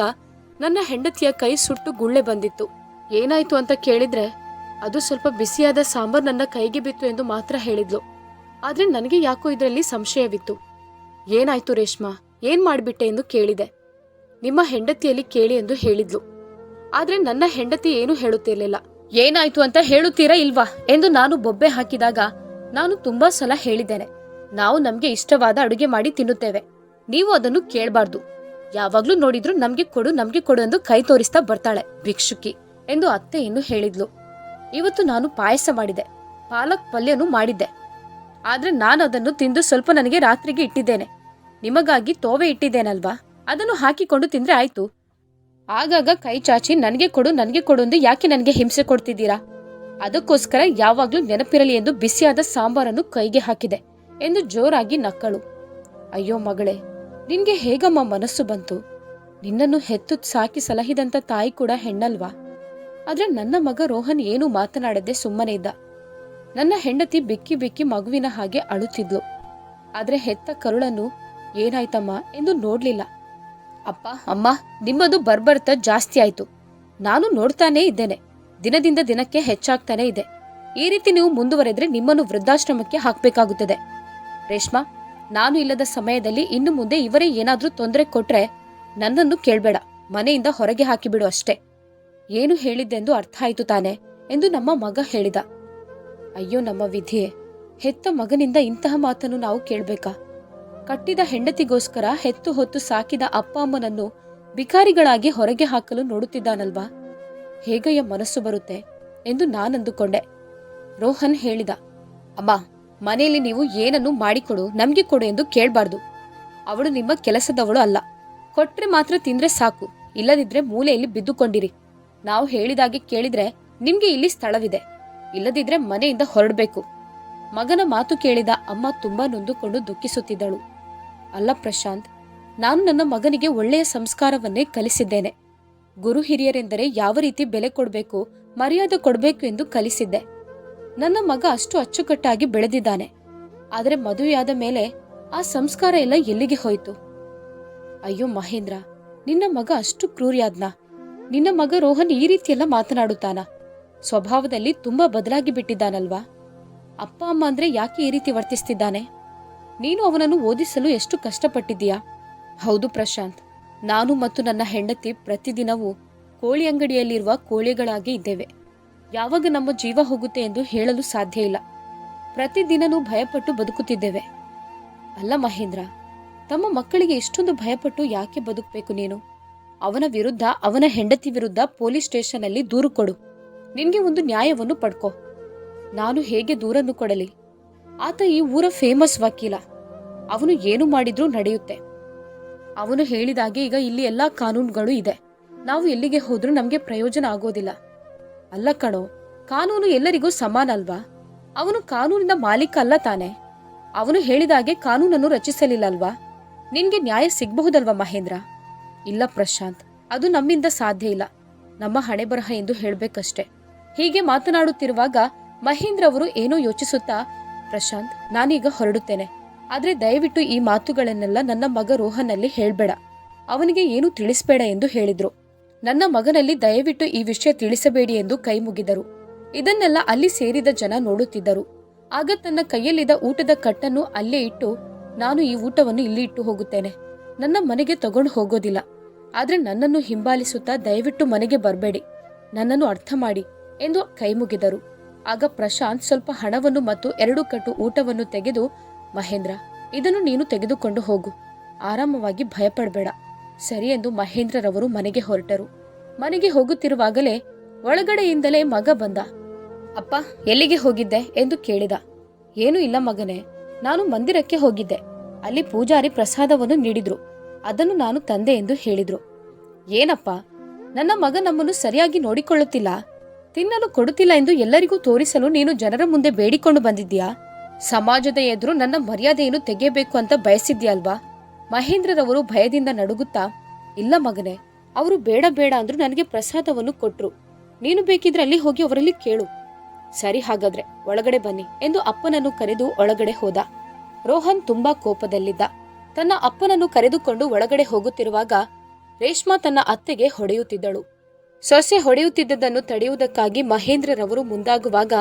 Speaker 1: ನನ್ನ ಹೆಂಡತಿಯ ಕೈ ಸುಟ್ಟು ಗುಳ್ಳೆ ಬಂದಿತ್ತು. ಏನಾಯ್ತು ಅಂತ ಕೇಳಿದ್ರೆ ಅದು ಸ್ವಲ್ಪ ಬಿಸಿಯಾದ ಸಾಂಬಾರ್ ನನ್ನ ಕೈಗೆ ಬಿತ್ತು ಎಂದು ಮಾತ್ರ ಹೇಳಿದ್ಲು. ಆದ್ರೆ ನನಗೆ ಯಾಕೋ ಇದರಲ್ಲಿ ಸಂಶಯವಿತ್ತು. ಏನಾಯ್ತು ರೇಷ್ಮಾ, ಏನ್ ಮಾಡ್ಬಿಟ್ಟೆ ಎಂದು ಕೇಳಿದೆ. ನಿಮ್ಮ ಹೆಂಡತಿಯಲ್ಲಿ ಕೇಳಿ ಎಂದು ಹೇಳಿದ್ಲು. ಆದ್ರೆ ನನ್ನ ಹೆಂಡತಿ ಏನು ಹೇಳುತ್ತಿರಲಿಲ್ಲ. ಏನಾಯ್ತು ಅಂತ ಹೇಳುತ್ತೀರಾ ಇಲ್ವಾ ಎಂದು ನಾನು ಬೊಬ್ಬೆ ಹಾಕಿದಾಗ ನಾನು ತುಂಬಾ ಸಲ ಹೇಳಿದ್ದೇನೆ. ನಾವು ನಮ್ಗೆ ಇಷ್ಟವಾದ ಅಡುಗೆ ಮಾಡಿ ತಿನ್ನುತ್ತೇವೆ. ನೀವು ಅದನ್ನು ಕೇಳಬಾರ್ದು. ಯಾವಾಗ್ಲೂ ನೋಡಿದ್ರು ನಮ್ಗೆ ಕೊಡು ನಮ್ಗೆ ಕೊಡು ಎಂದು ಕೈ ತೋರಿಸ್ತಾ ಬರ್ತಾಳೆ ಭಿಕ್ಷುಕಿ ಎಂದು ಅತ್ತೆ ಇನ್ನು ಹೇಳಿದ್ಲು. ಇವತ್ತು ನಾನು ಪಾಯಸ ಮಾಡಿದೆ. ಪಾಲಕ್ ಪಲ್ಯನೂ ಮಾಡಿದ್ದೆ. ಆದ್ರೆ ನಾನು ಅದನ್ನು ತಿಂದು ಸ್ವಲ್ಪ ನನಗೆ ರಾತ್ರಿಗೆ ಇಟ್ಟಿದ್ದೇನೆ. ನಿಮಗಾಗಿ ತೋವೆ ಇಟ್ಟಿದ್ದೇನಲ್ವಾ? ಅದನ್ನು ಹಾಕಿಕೊಂಡು ತಿಂದ್ರೆ ಆಯ್ತು. ಆಗಾಗ ಕೈ ಚಾಚಿ, ನನಗೆ ಕೊಡು ನನಗೆ ಕೊಡು ಎಂದು ಯಾಕೆ ನನಗೆ ಹಿಂಸೆ ಕೊಡ್ತಿದ್ದೀರಾ? ಅದಕ್ಕೋಸ್ಕರ ಯಾವಾಗ್ಲೂ ನೆನಪಿರಲಿ ಎಂದು ಬಿಸಿಯಾದ ಸಾಂಬಾರನ್ನು ಕೈಗೆ ಹಾಕಿದೆ ಎಂದು ಜೋರಾಗಿ ನಕ್ಕಳು. ಅಯ್ಯೋ ಮಗಳೇ, ನಿನ್ಗೆ ಹೇಗಮ್ಮ ಮನಸ್ಸು ಬಂತು? ನಿನ್ನನ್ನು ಹೆತ್ತು ಸಾಕಿ ಸಲಹಿದಂತ ತಾಯಿ ಕೂಡ ಹೆಣ್ಣಲ್ವಾ? ಆದ್ರೆ ನನ್ನ ಮಗ ರೋಹನ್ ಏನೂ ಮಾತನಾಡದೆ ಸುಮ್ಮನೆ ಇದ್ದ. ನನ್ನ ಹೆಂಡತಿ ಬಿಕ್ಕಿ ಬಿಕ್ಕಿ ಮಗುವಿನ ಹಾಗೆ ಅಳುತ್ತಿದ್ಲು. ಆದ್ರೆ ಹೆತ್ತ ಕರುಳನ್ನು ಏನಾಯ್ತಮ್ಮ ಎಂದು ನೋಡ್ಲಿಲ್ಲ. ಅಪ್ಪ, ಅಮ್ಮ, ನಿಮ್ಮದು ಬರ್ಬರ್ತ ಜಾಸ್ತಿ ಆಯ್ತು. ನಾನು ನೋಡ್ತಾನೇ ಇದ್ದೇನೆ. ದಿನದಿಂದ ದಿನಕ್ಕೆ ಹೆಚ್ಚಾಗ್ತಾನೆ ಇದೆ. ಈ ರೀತಿ ನೀವು ಮುಂದುವರೆದ್ರೆ ನಿಮ್ಮನ್ನು ವೃದ್ಧಾಶ್ರಮಕ್ಕೆ ಹಾಕ್ಬೇಕಾಗುತ್ತದೆ. ರೇಷ್ಮಾ, ನಾನು ಇಲ್ಲದ ಸಮಯದಲ್ಲಿ ಇನ್ನು ಮುಂದೆ ಇವರೇ ಏನಾದರೂ ತೊಂದರೆ ಕೊಟ್ರೆ ನನ್ನನ್ನು ಕೇಳಬೇಡ. ಮನೆಯಿಂದ ಹೊರಗೆ ಹಾಕಿಬಿಡು ಅಷ್ಟೇ. ಏನು ಹೇಳಿದ್ದೆಂದು ಅರ್ಥ ಆಯಿತು ತಾನೆ ಎಂದು ನಮ್ಮ ಮಗ ಹೇಳಿದ. ಅಯ್ಯೋ ನಮ್ಮ ವಿಧಿಯೇ ಹೆತ್ತ ಮಗನಿಂದ ಇಂತಹ ಮಾತನ್ನು ನಾವು ಕೇಳ್ಬೇಕಾ? ಕಟ್ಟಿದ ಹೆಂಡತಿಗೋಸ್ಕರ ಹೆತ್ತು ಹೊತ್ತು ಸಾಕಿದ ಅಪ್ಪ ಅಮ್ಮನನ್ನು ಬಿಕಾರಿಗಳಾಗಿ ಹೊರಗೆ ಹಾಕಲು ನೋಡುತ್ತಿದ್ದಾನಲ್ವಾ? ಹೇಗಯ್ಯ ಮನಸ್ಸು ಬರುತ್ತೆ ಎಂದು ನಾನಂದುಕೊಂಡೆ. ರೋಹನ್ ಹೇಳಿದ, ಅಮ್ಮ, ಮನೆಯಲ್ಲಿ ನೀವು ಏನನ್ನು ಮಾಡಿಕೊಡು, ನಮಗೆ ಕೊಡು ಎಂದು ಕೇಳಬಾರ್ದು. ಅವಳು ನಿಮ್ಮ ಕೆಲಸದವಳು ಅಲ್ಲ. ಕೊಟ್ರೆ ಮಾತ್ರ ತಿಂದ್ರೆ ಸಾಕು. ಇಲ್ಲದಿದ್ರೆ ಮೂಲೆಯಲ್ಲಿ ಬಿದ್ದುಕೊಂಡಿರಿ. ನಾವು ಹೇಳಿದಾಗೆ ಕೇಳಿದ್ರೆ ನಿಮ್ಗೆ ಇಲ್ಲಿ ಸ್ಥಳವಿದೆ. ಇಲ್ಲದಿದ್ರೆ ಮನೆಯಿಂದ ಹೊರಡಬೇಕು. ಮಗನ ಮಾತು ಕೇಳಿದ ಅಮ್ಮ ತುಂಬಾ ನೊಂದುಕೊಂಡು ದುಃಖಿಸುತ್ತಿದ್ದಳು. ಅಲ್ಲ ಪ್ರಶಾಂತ್, ನಾನು ನನ್ನ ಮಗನಿಗೆ ಒಳ್ಳೆಯ ಸಂಸ್ಕಾರವನ್ನೇ ಕಲಿಸಿದ್ದೇನೆ. ಗುರು ಹಿರಿಯರೆಂದರೆ ಯಾವ ರೀತಿ ಬೆಲೆ ಕೊಡಬೇಕು, ಮರ್ಯಾದೆ ಕೊಡಬೇಕು ಎಂದು ಕಲಿಸಿದ್ದೆ. ನನ್ನ ಮಗ ಅಷ್ಟು ಅಚ್ಚುಕಟ್ಟಾಗಿ ಬೆಳೆದಿದ್ದಾನೆ. ಆದರೆ ಮದುವೆಯಾದ ಮೇಲೆ ಆ ಸಂಸ್ಕಾರ ಎಲ್ಲ ಎಲ್ಲಿಗೆ ಹೋಯಿತು? ಅಯ್ಯೋ ಮಹೇಂದ್ರ, ನಿನ್ನ ಮಗ ಅಷ್ಟು ಕ್ರೂರಿಯಾದ್ನ? ನಿನ್ನ ಮಗ ರೋಹನ್ ಈ ರೀತಿಯೆಲ್ಲ ಮಾತನಾಡುತ್ತಾನ? ಸ್ವಭಾವದಲ್ಲಿ ತುಂಬಾ ಬದಲಾಗಿ ಬಿಟ್ಟಿದ್ದಾನಲ್ವಾ? ಅಪ್ಪ ಅಮ್ಮ ಅಂದ್ರೆ ಯಾಕೆ ಈ ರೀತಿ ವರ್ತಿಸ್ತಿದ್ದಾನೆ? ನೀನು ಅವನನ್ನು ಓದಿಸಲು ಎಷ್ಟು ಕಷ್ಟಪಟ್ಟಿದ್ದೀಯಾ? ಹೌದು ಪ್ರಶಾಂತ್. ನಾನು ಮತ್ತು ನನ್ನ ಹೆಂಡತಿ ಪ್ರತಿದಿನವೂ ಕೋಳಿ ಅಂಗಡಿಯಲ್ಲಿರುವ ಕೋಳಿಗಳಾಗಿ ಇದ್ದೇವೆ. ಯಾವಾಗ ನಮ್ಮ ಜೀವ ಹೋಗುತ್ತೆ ಎಂದು ಹೇಳಲು ಸಾಧ್ಯ ಇಲ್ಲ. ಪ್ರತಿದಿನನೂ ಭಯಪಟ್ಟು ಬದುಕುತ್ತಿದ್ದೇವೆ. ಅಲ್ಲ ಮಹೇಂದ್ರ, ತಮ್ಮ ಮಕ್ಕಳಿಗೆ ಇಷ್ಟೊಂದು ಭಯಪಟ್ಟು ಯಾಕೆ ಬದುಕಬೇಕು ನೀನು? ಅವನ ವಿರುದ್ಧ, ಅವನ ಹೆಂಡತಿ ವಿರುದ್ಧ ಪೊಲೀಸ್ ಸ್ಟೇಷನ್ನಲ್ಲಿ ದೂರು ಕೊಡು. ನಿನಗೆ ಒಂದು ನ್ಯಾಯವನ್ನು ಪಡ್ಕೋ. ನಾನು ಹೇಗೆ ದೂರನ್ನು ಕೊಡಲಿ? ಆತ ಈ ಊರ ಫೇಮಸ್ ವಕೀಲ. ಅವನು ಏನು ಮಾಡಿದ್ರೂ ನಡೆಯುತ್ತೆ. ಅವನು ಹೇಳಿದಾಗೆ ಈಗ ಇಲ್ಲಿ ಎಲ್ಲಾ ಕಾನೂನುಗಳು ಇದೆ. ನಾವು ಎಲ್ಲಿಗೆ ಹೋದ್ರೂ ನಮಗೆ ಪ್ರಯೋಜನ ಆಗೋದಿಲ್ಲ. ಅಲ್ಲ ಕಣೋ, ಕಾನೂನು ಎಲ್ಲರಿಗೂ ಸಮಾನ ಅಲ್ವಾ? ಅವನು ಕಾನೂನಿನ ಮಾಲೀಕ ಅಲ್ಲ ತಾನೆ. ಅವನು ಹೇಳಿದಾಗೆ ಕಾನೂನನ್ನು ರಚಿಸಲಿಲ್ಲ ಅಲ್ವಾ ನಿನ್ಗೆ ನ್ಯಾಯ ಸಿಗಬಹುದಲ್ವಾ ಮಹೇಂದ್ರ? ಇಲ್ಲ ಪ್ರಶಾಂತ್, ಅದು ನಮ್ಮಿಂದ ಸಾಧ್ಯ ಇಲ್ಲ. ನಮ್ಮ ಹಣೆ ಬರಹ ಎಂದು ಹೇಳಬೇಕಷ್ಟೆ. ಹೀಗೆ ಮಾತನಾಡುತ್ತಿರುವಾಗ ಮಹೇಂದ್ರ ಅವರು ಏನೋ ಯೋಚಿಸುತ್ತಾ ಪ್ರಶಾಂತ್, ನಾನೀಗ ಹೊರಡುತ್ತೇನೆ. ಆದರೆ ದಯವಿಟ್ಟು ಈ ಮಾತುಗಳನ್ನೆಲ್ಲ ನನ್ನ ಮಗ ರೋಹನಲ್ಲಿ ಹೇಳಬೇಡ. ಅವನಿಗೆ ಏನೂ ತಿಳಿಸಬೇಡ ಎಂದು ಹೇಳಿದ್ರು. ನನ್ನ ಮಗನಲ್ಲಿ ದಯವಿಟ್ಟು ಈ ವಿಷಯ ತಿಳಿಸಬೇಡಿ ಎಂದು ಕೈ ಮುಗಿದರು. ಇದನ್ನೆಲ್ಲ ಅಲ್ಲಿ ಸೇರಿದ ಜನ ನೋಡುತ್ತಿದ್ದರು. ಆಗ ತನ್ನ ಕೈಯಲ್ಲಿದ್ದ ಊಟದ ಕಟ್ಟನ್ನು ಅಲ್ಲೇ ಇಟ್ಟು, ನಾನು ಈ ಊಟವನ್ನು ಇಲ್ಲಿ ಇಟ್ಟು ಹೋಗುತ್ತೇನೆ. ನನ್ನ ಮನೆಗೆ ತಗೊಂಡು ಹೋಗೋದಿಲ್ಲ. ಆದರೆ ನನ್ನನ್ನು ಹಿಂಬಾಲಿಸುತ್ತಾ ದಯವಿಟ್ಟು ಮನೆಗೆ ಬರಬೇಡಿ. ನನ್ನನ್ನು ಅರ್ಥ ಮಾಡಿ ಎಂದು ಕೈ ಮುಗಿದರು. ಆಗ ಪ್ರಶಾಂತ್ ಸ್ವಲ್ಪ ಹಣವನ್ನು ಮತ್ತು ಎರಡು ಕಟ್ಟು ಊಟವನ್ನು ತೆಗೆದು, ಮಹೇಂದ್ರ, ಇದನ್ನು ನೀನು ತೆಗೆದುಕೊಂಡು ಹೋಗು. ಆರಾಮವಾಗಿ ಭಯಪಡಬೇಡ. ಸರಿ ಎಂದು ಮಹೇಂದ್ರರವರು ಮನೆಗೆ ಹೊರಟರು. ಮನೆಗೆ ಹೋಗುತ್ತಿರುವಾಗಲೇ ಒಳಗಡೆಯಿಂದಲೇ ಮಗ ಬಂದ. ಅಪ್ಪ, ಎಲ್ಲಿಗೆ ಹೋಗಿದ್ದೆ? ಎಂದು ಕೇಳಿದ. ಏನೂ ಇಲ್ಲ ಮಗನೇ, ನಾನು ಮಂದಿರಕ್ಕೆ ಹೋಗಿದ್ದೆ. ಅಲ್ಲಿ ಪೂಜಾರಿ ಪ್ರಸಾದವನ್ನು ನೀಡಿದ್ರು. ಅದನ್ನು ನಾನು ತಂದೆ ಎಂದು ಹೇಳಿದ್ರು. ಏನಪ್ಪ? ನನ್ನ ಮಗ ನಮ್ಮನ್ನು ಸರಿಯಾಗಿ ನೋಡಿಕೊಳ್ಳುತ್ತಿಲ್ಲ. ತಿನ್ನಲು ಕೊಡುತ್ತಿಲ್ಲ ಎಂದು ಎಲ್ಲರಿಗೂ ತೋರಿಸಲು ನೀನು ಜನರ ಮುಂದೆ ಬೇಡಿಕೊಂಡು ಬಂದಿದ್ದೀಯಾ? ಸಮಾಜದ ಎದುರು ನನ್ನ ಮರ್ಯಾದೆಯನ್ನು ತೆಗೆಯಬೇಕು ಅಂತ ಬಯಸಿದ್ಯಲ್ವಾ ಮಹೇಂದ್ರರವರು ಭಯದಿಂದ ನಡುಗುತ್ತಾ, ಇಲ್ಲ ಮಗನೇ, ಅವರು ಬೇಡ ಬೇಡ ಅಂದ್ರು ನನಗೆ ಪ್ರಸಾದವನ್ನು ಕೊಟ್ರು. ನೀನು ಬೇಕಿದ್ರೆ ಅಲ್ಲಿ ಹೋಗಿ ಅವರಲ್ಲಿ ಕೇಳು. ಸರಿ ಹಾಗಾದ್ರೆ, ಒಳಗಡೆ ಬನ್ನಿ ಎಂದು ಅಪ್ಪನನ್ನು ಕರೆದು ಒಳಗಡೆ ಹೋದ. ರೋಹನ್ ತುಂಬಾ ಕೋಪದಲ್ಲಿದ್ದ. ತನ್ನ ಅಪ್ಪನನ್ನು ಕರೆದುಕೊಂಡು ಒಳಗಡೆ ಹೋಗುತ್ತಿರುವಾಗ ರೇಷ್ಮಾ ತನ್ನ ಅತ್ತೆಗೆ ಹೊಡೆಯುತ್ತಿದ್ದಳು. ಸೊಸೆ ಹೊಡೆಯುತ್ತಿದ್ದದನ್ನು ತಡೆಯುವುದಕ್ಕಾಗಿ ಮಹೇಂದ್ರರವರು ಮುಂದಾಗುವಾಗ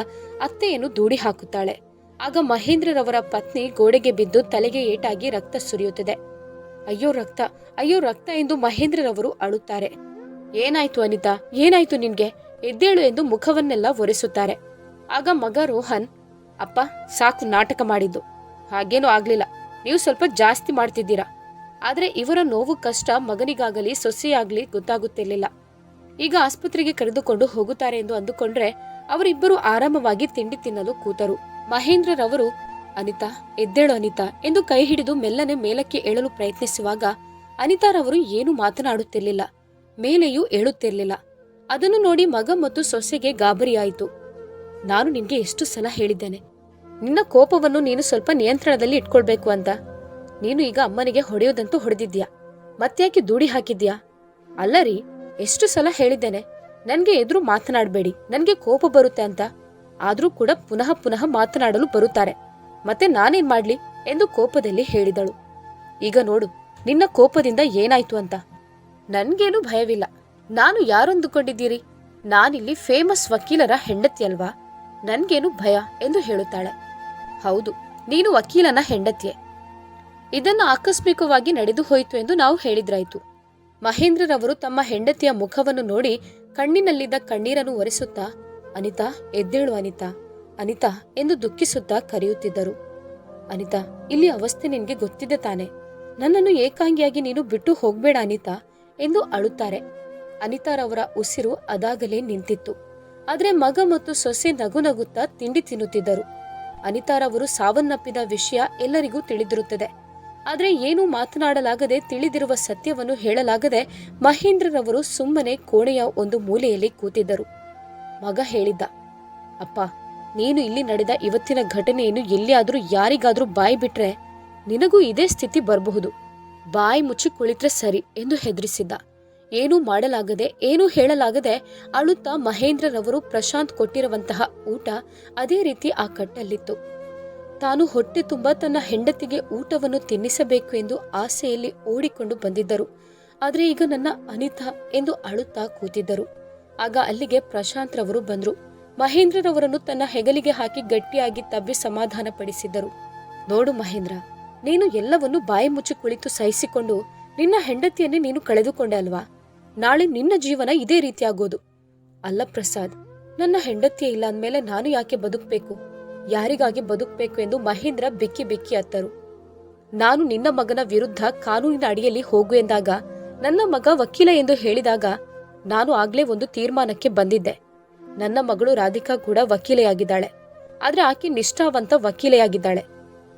Speaker 1: ಅತ್ತೆಯನ್ನು ದೂಡಿ ಹಾಕುತ್ತಾಳೆ ಆಗ ಮಹೇಂದ್ರರವರ ಪತ್ನಿ ಗೋಡೆಗೆ ಬಿದ್ದು ತಲೆಗೆ ಏಟಾಗಿ ರಕ್ತ ಸುರಿಯುತ್ತದೆ. ಅಯ್ಯೋ ರಕ್ತ ಅಯ್ಯೋ ರಕ್ತ ಎಂದು ಮಹೇಂದ್ರರವರು ಅಳುತ್ತಾರೆ. ಏನಾಯ್ತು ಅನಿತಾ, ಏನಾಯ್ತು ನಿನ್ಗೆ? ಎದ್ದೇಳು ಎಂದು ಮುಖವನ್ನೆಲ್ಲ ಒರೆಸುತ್ತಾರೆ. ಆಗ ಮಗ ರೋಹನ್, ಅಪ್ಪ, ಸಾಕು ನಾಟಕ ಮಾಡಿದ್ದು. ಹಾಗೇನೂ ಆಗ್ಲಿಲ್ಲ. ನೀವು ಸ್ವಲ್ಪ ಜಾಸ್ತಿ ಮಾಡ್ತಿದ್ದೀರಾ. ಆದ್ರೆ ಇವರ ನೋವು ಕಷ್ಟ, ಮಗನಿಗಾಗಲಿ, ಸೊಸೆಯಾಗ್ಲಿ ಗೊತ್ತಾಗುತ್ತಿರ್ಲಿಲ್ಲ. ಈಗ ಆಸ್ಪತ್ರೆಗೆ ಕರೆದುಕೊಂಡು ಹೋಗುತ್ತಾರೆ ಎಂದು ಅಂದುಕೊಂಡ್ರೆ ಅವರಿಬ್ಬರು ಆರಾಮವಾಗಿ ತಿಂಡಿ ತಿನ್ನಲು ಕೂತರು. ಮಹೇಂದ್ರರವರು, ಅನಿತಾ, ಎದ್ದೇಳು ಅನಿತಾ ಎಂದು ಕೈ ಹಿಡಿದು ಮೆಲ್ಲನೆ ಮೇಲಕ್ಕೆ ಏಳಲು ಪ್ರಯತ್ನಿಸುವಾಗ ಅನಿತಾರವರು ಏನು ಮಾತನಾಡುತ್ತಿರಲಿಲ್ಲ. ಮೇಲೆಯೂ ಏಳುತ್ತಿರಲಿಲ್ಲ. ಅದನ್ನು ನೋಡಿ ಮಗ ಮತ್ತು ಸೊಸೆಗೆ ಗಾಬರಿಯಾಯಿತು. ನಾನು ನಿನ್ಗೆ ಎಷ್ಟು ಸಲ ಹೇಳಿದ್ದೇನೆ. ನಿನ್ನ ಕೋಪವನ್ನು ನೀನು ಸ್ವಲ್ಪ ನಿಯಂತ್ರಣದಲ್ಲಿ ಇಟ್ಕೊಳ್ಬೇಕು ಅಂತ. ನೀನು ಈಗ ಅಮ್ಮನಿಗೆ ಹೊಡೆಯೋದಂತೂ ಹೊಡೆದಿದ್ಯಾ ಮತ್ತ್ಯಾಕೆ ದೂಡಿ ಹಾಕಿದ್ಯಾ ಅಲ್ಲ ರೀ ಎಷ್ಟು ಸಲ ಹೇಳಿದ್ದೇನೆ, ನನಗೆ ಎದುರು ಮಾತನಾಡಬೇಡಿ, ನನಗೆ ಕೋಪ ಬರುತ್ತೆ ಅಂತ. ಆದರೂ ಕೂಡ ಪುನಃ ಪುನಃ ಮಾತನಾಡಲು ಬರುತ್ತಾರೆ. ಮತ್ತೆ ನಾನೇನ್ ಮಾಡ್ಲಿ ಎಂದು ಕೋಪದಲ್ಲಿ ಹೇಳಿದಳು. ಈಗ ನೋಡು, ನಿನ್ನ ಕೋಪದಿಂದ ಏನಾಯ್ತು ಅಂತ. ನನ್ಗೇನು ಭಯವಿಲ್ಲ. ನಾನು ಯಾರೊಂದುಕೊಂಡಿದ್ದೀರಿ? ನಾನಿಲ್ಲಿ ಫೇಮಸ್ ವಕೀಲರ ಹೆಂಡತಿ ಅಲ್ವಾ? ನನ್ಗೇನು ಭಯ ಎಂದು ಹೇಳುತ್ತಾಳೆ. ಹೌದು, ನೀನು ವಕೀಲನ ಹೆಂಡತಿಯೇ. ಇದನ್ನು ಆಕಸ್ಮಿಕವಾಗಿ ನಡೆದು ಹೋಯಿತು ಎಂದು ನಾವು ಹೇಳಿದ್ರಾಯ್ತು. ಮಹೇಂದ್ರರವರು ತಮ್ಮ ಹೆಂಡತಿಯ ಮುಖವನ್ನು ನೋಡಿ ಕಣ್ಣಿನಲ್ಲಿದ್ದ ಕಣ್ಣೀರನ್ನು ಒರೆಸುತ್ತಾ, ಅನಿತಾ, ಎದ್ದೇಳು ಅನಿತಾ ಅನಿತಾ ಎಂದು ದುಃಖಿಸುತ್ತಾ ಕರೆಯುತ್ತಿದ್ದರು. ಅನಿತಾ, ಇಲ್ಲಿ ಅವಸ್ಥೆ ನಿನ್ಗೆ ಗೊತ್ತಿದೆ ತಾನೆ. ನನ್ನನ್ನು ಏಕಾಂಗಿಯಾಗಿ ನೀನು ಬಿಟ್ಟು ಹೋಗ್ಬೇಡ ಅನಿತಾ ಎಂದು ಅಳುತ್ತಾರೆ. ಅನಿತಾರವರ ಉಸಿರು ಅದಾಗಲೇ ನಿಂತಿತ್ತು. ಆದರೆ ಮಗ ಮತ್ತು ಸೊಸೆ ನಗು ನಗುತ್ತಾ ತಿಂಡಿ ತಿನ್ನುತ್ತಿದ್ದರು. ಅನಿತಾರವರು ಸಾವನ್ನಪ್ಪಿದ ವಿಷಯ ಎಲ್ಲರಿಗೂ ತಿಳಿದಿರುತ್ತದೆ. ಆದ್ರೆ ಏನೂ ಮಾತನಾಡಲಾಗದೆ ತಿಳಿದಿರುವ ಸತ್ಯವನ್ನು ಹೇಳಲಾಗದೆ ಮಹೇಂದ್ರರವರು ಸುಮ್ಮನೆ ಕೋಣೆಯ ಒಂದು ಮೂಲೆಯಲ್ಲಿ ಕೂತಿದ್ದರು. ಮಗ ಹೇಳಿದ್ದ, ಅಪ್ಪ, ನೀನು ಇಲ್ಲಿ ನಡೆದ ಇವತ್ತಿನ ಘಟನೆಯನ್ನು ಎಲ್ಲಿಯಾದರೂ ಯಾರಿಗಾದರೂ ಬಾಯಿ ಬಿಟ್ರೆ ನಿನಗೂ ಇದೇ ಸ್ಥಿತಿ ಬರಬಹುದು. ಬಾಯಿ ಮುಚ್ಚಿ ಕುಳಿತ್ರೆ ಸರಿ, ಎಂದು ಹೆದರಿಸಿದ್ದ. ಏನೂ ಮಾಡಲಾಗದೆ, ಏನೂ ಹೇಳಲಾಗದೆ ಅಳುತ್ತಾ ಮಹೇಂದ್ರರವರು ಪ್ರಶಾಂತ್ ಕೊಟ್ಟಿರುವಂತಹ ಊಟ ಅದೇ ರೀತಿ ಆ ಕಟ್ಟಲ್ಲಿತ್ತು. ತಾನು ಹೊಟ್ಟೆ ತುಂಬ ತನ್ನ ಹೆಂಡತಿಗೆ ಊಟವನ್ನು ತಿನ್ನಿಸಬೇಕು ಎಂದು ಆಸೆಯಲ್ಲಿ ಓಡಿಕೊಂಡು ಬಂದಿದ್ದರು. ಆದರೆ ಈಗ ನನ್ನ ಅನಿತಾ ಎಂದು ಅಳುತ್ತಾ ಕೂತಿದ್ದರು. ಆಗ ಅಲ್ಲಿಗೆ ಪ್ರಶಾಂತ್ ರವರು ಬಂದ್ರು. ಮಹೇಂದ್ರನವರನ್ನು ತನ್ನ ಹೆಗಲಿಗೆ ಹಾಕಿ ಗಟ್ಟಿಯಾಗಿ ತಬ್ಬಿ ಸಮಾಧಾನ ಪಡಿಸಿದ್ದರು. ನೋಡು ಮಹೇಂದ್ರ, ನೀನು ಎಲ್ಲವನ್ನು ಬಾಯಿ ಮುಚ್ಚಿ ಕುಳಿತು ಸಹಿಸಿಕೊಂಡು ನಿನ್ನ ಹೆಂಡತಿಯನ್ನೇ ನೀನು ಕಳೆದುಕೊಂಡೆ ಅಲ್ವಾ? ನಾಳೆ ನಿನ್ನ ಜೀವನ ಇದೇ ರೀತಿಯಾಗೋದು. ಅಲ್ಲ ಪ್ರಸಾದ್ ನನ್ನ ಹೆಂಡತಿಯೇ ಇಲ್ಲ ಅಂದ್ಮೇಲೆ ನಾನು ಯಾಕೆ ಬದುಕಬೇಕು? ಯಾರಿಗಾಗಿ ಬದುಕಬೇಕು ಎಂದು ಮಹೇಂದ್ರ ಬಿಕ್ಕಿ ಬಿಕ್ಕಿ ಅತ್ತರು. ನಾನು ನಿನ್ನ ಮಗನ ವಿರುದ್ಧ ಕಾನೂನಿನ ಅಡಿಯಲ್ಲಿ ಹೋಗು ಎಂದಾಗ, ನನ್ನ ಮಗ ವಕೀಲ ಎಂದು ಹೇಳಿದಾಗ ನಾನು ಆಗ್ಲೇ ಒಂದು ತೀರ್ಮಾನಕ್ಕೆ ಬಂದಿದ್ದೆ. ನನ್ನ ಮಗಳು ರಾಧಿಕಾ ಕೂಡ ವಕೀಲೆಯಾಗಿದ್ದಾಳೆ. ಆದ್ರೆ ಆಕೆ ನಿಷ್ಠಾವಂತ ವಕೀಲೆಯಾಗಿದ್ದಾಳೆ.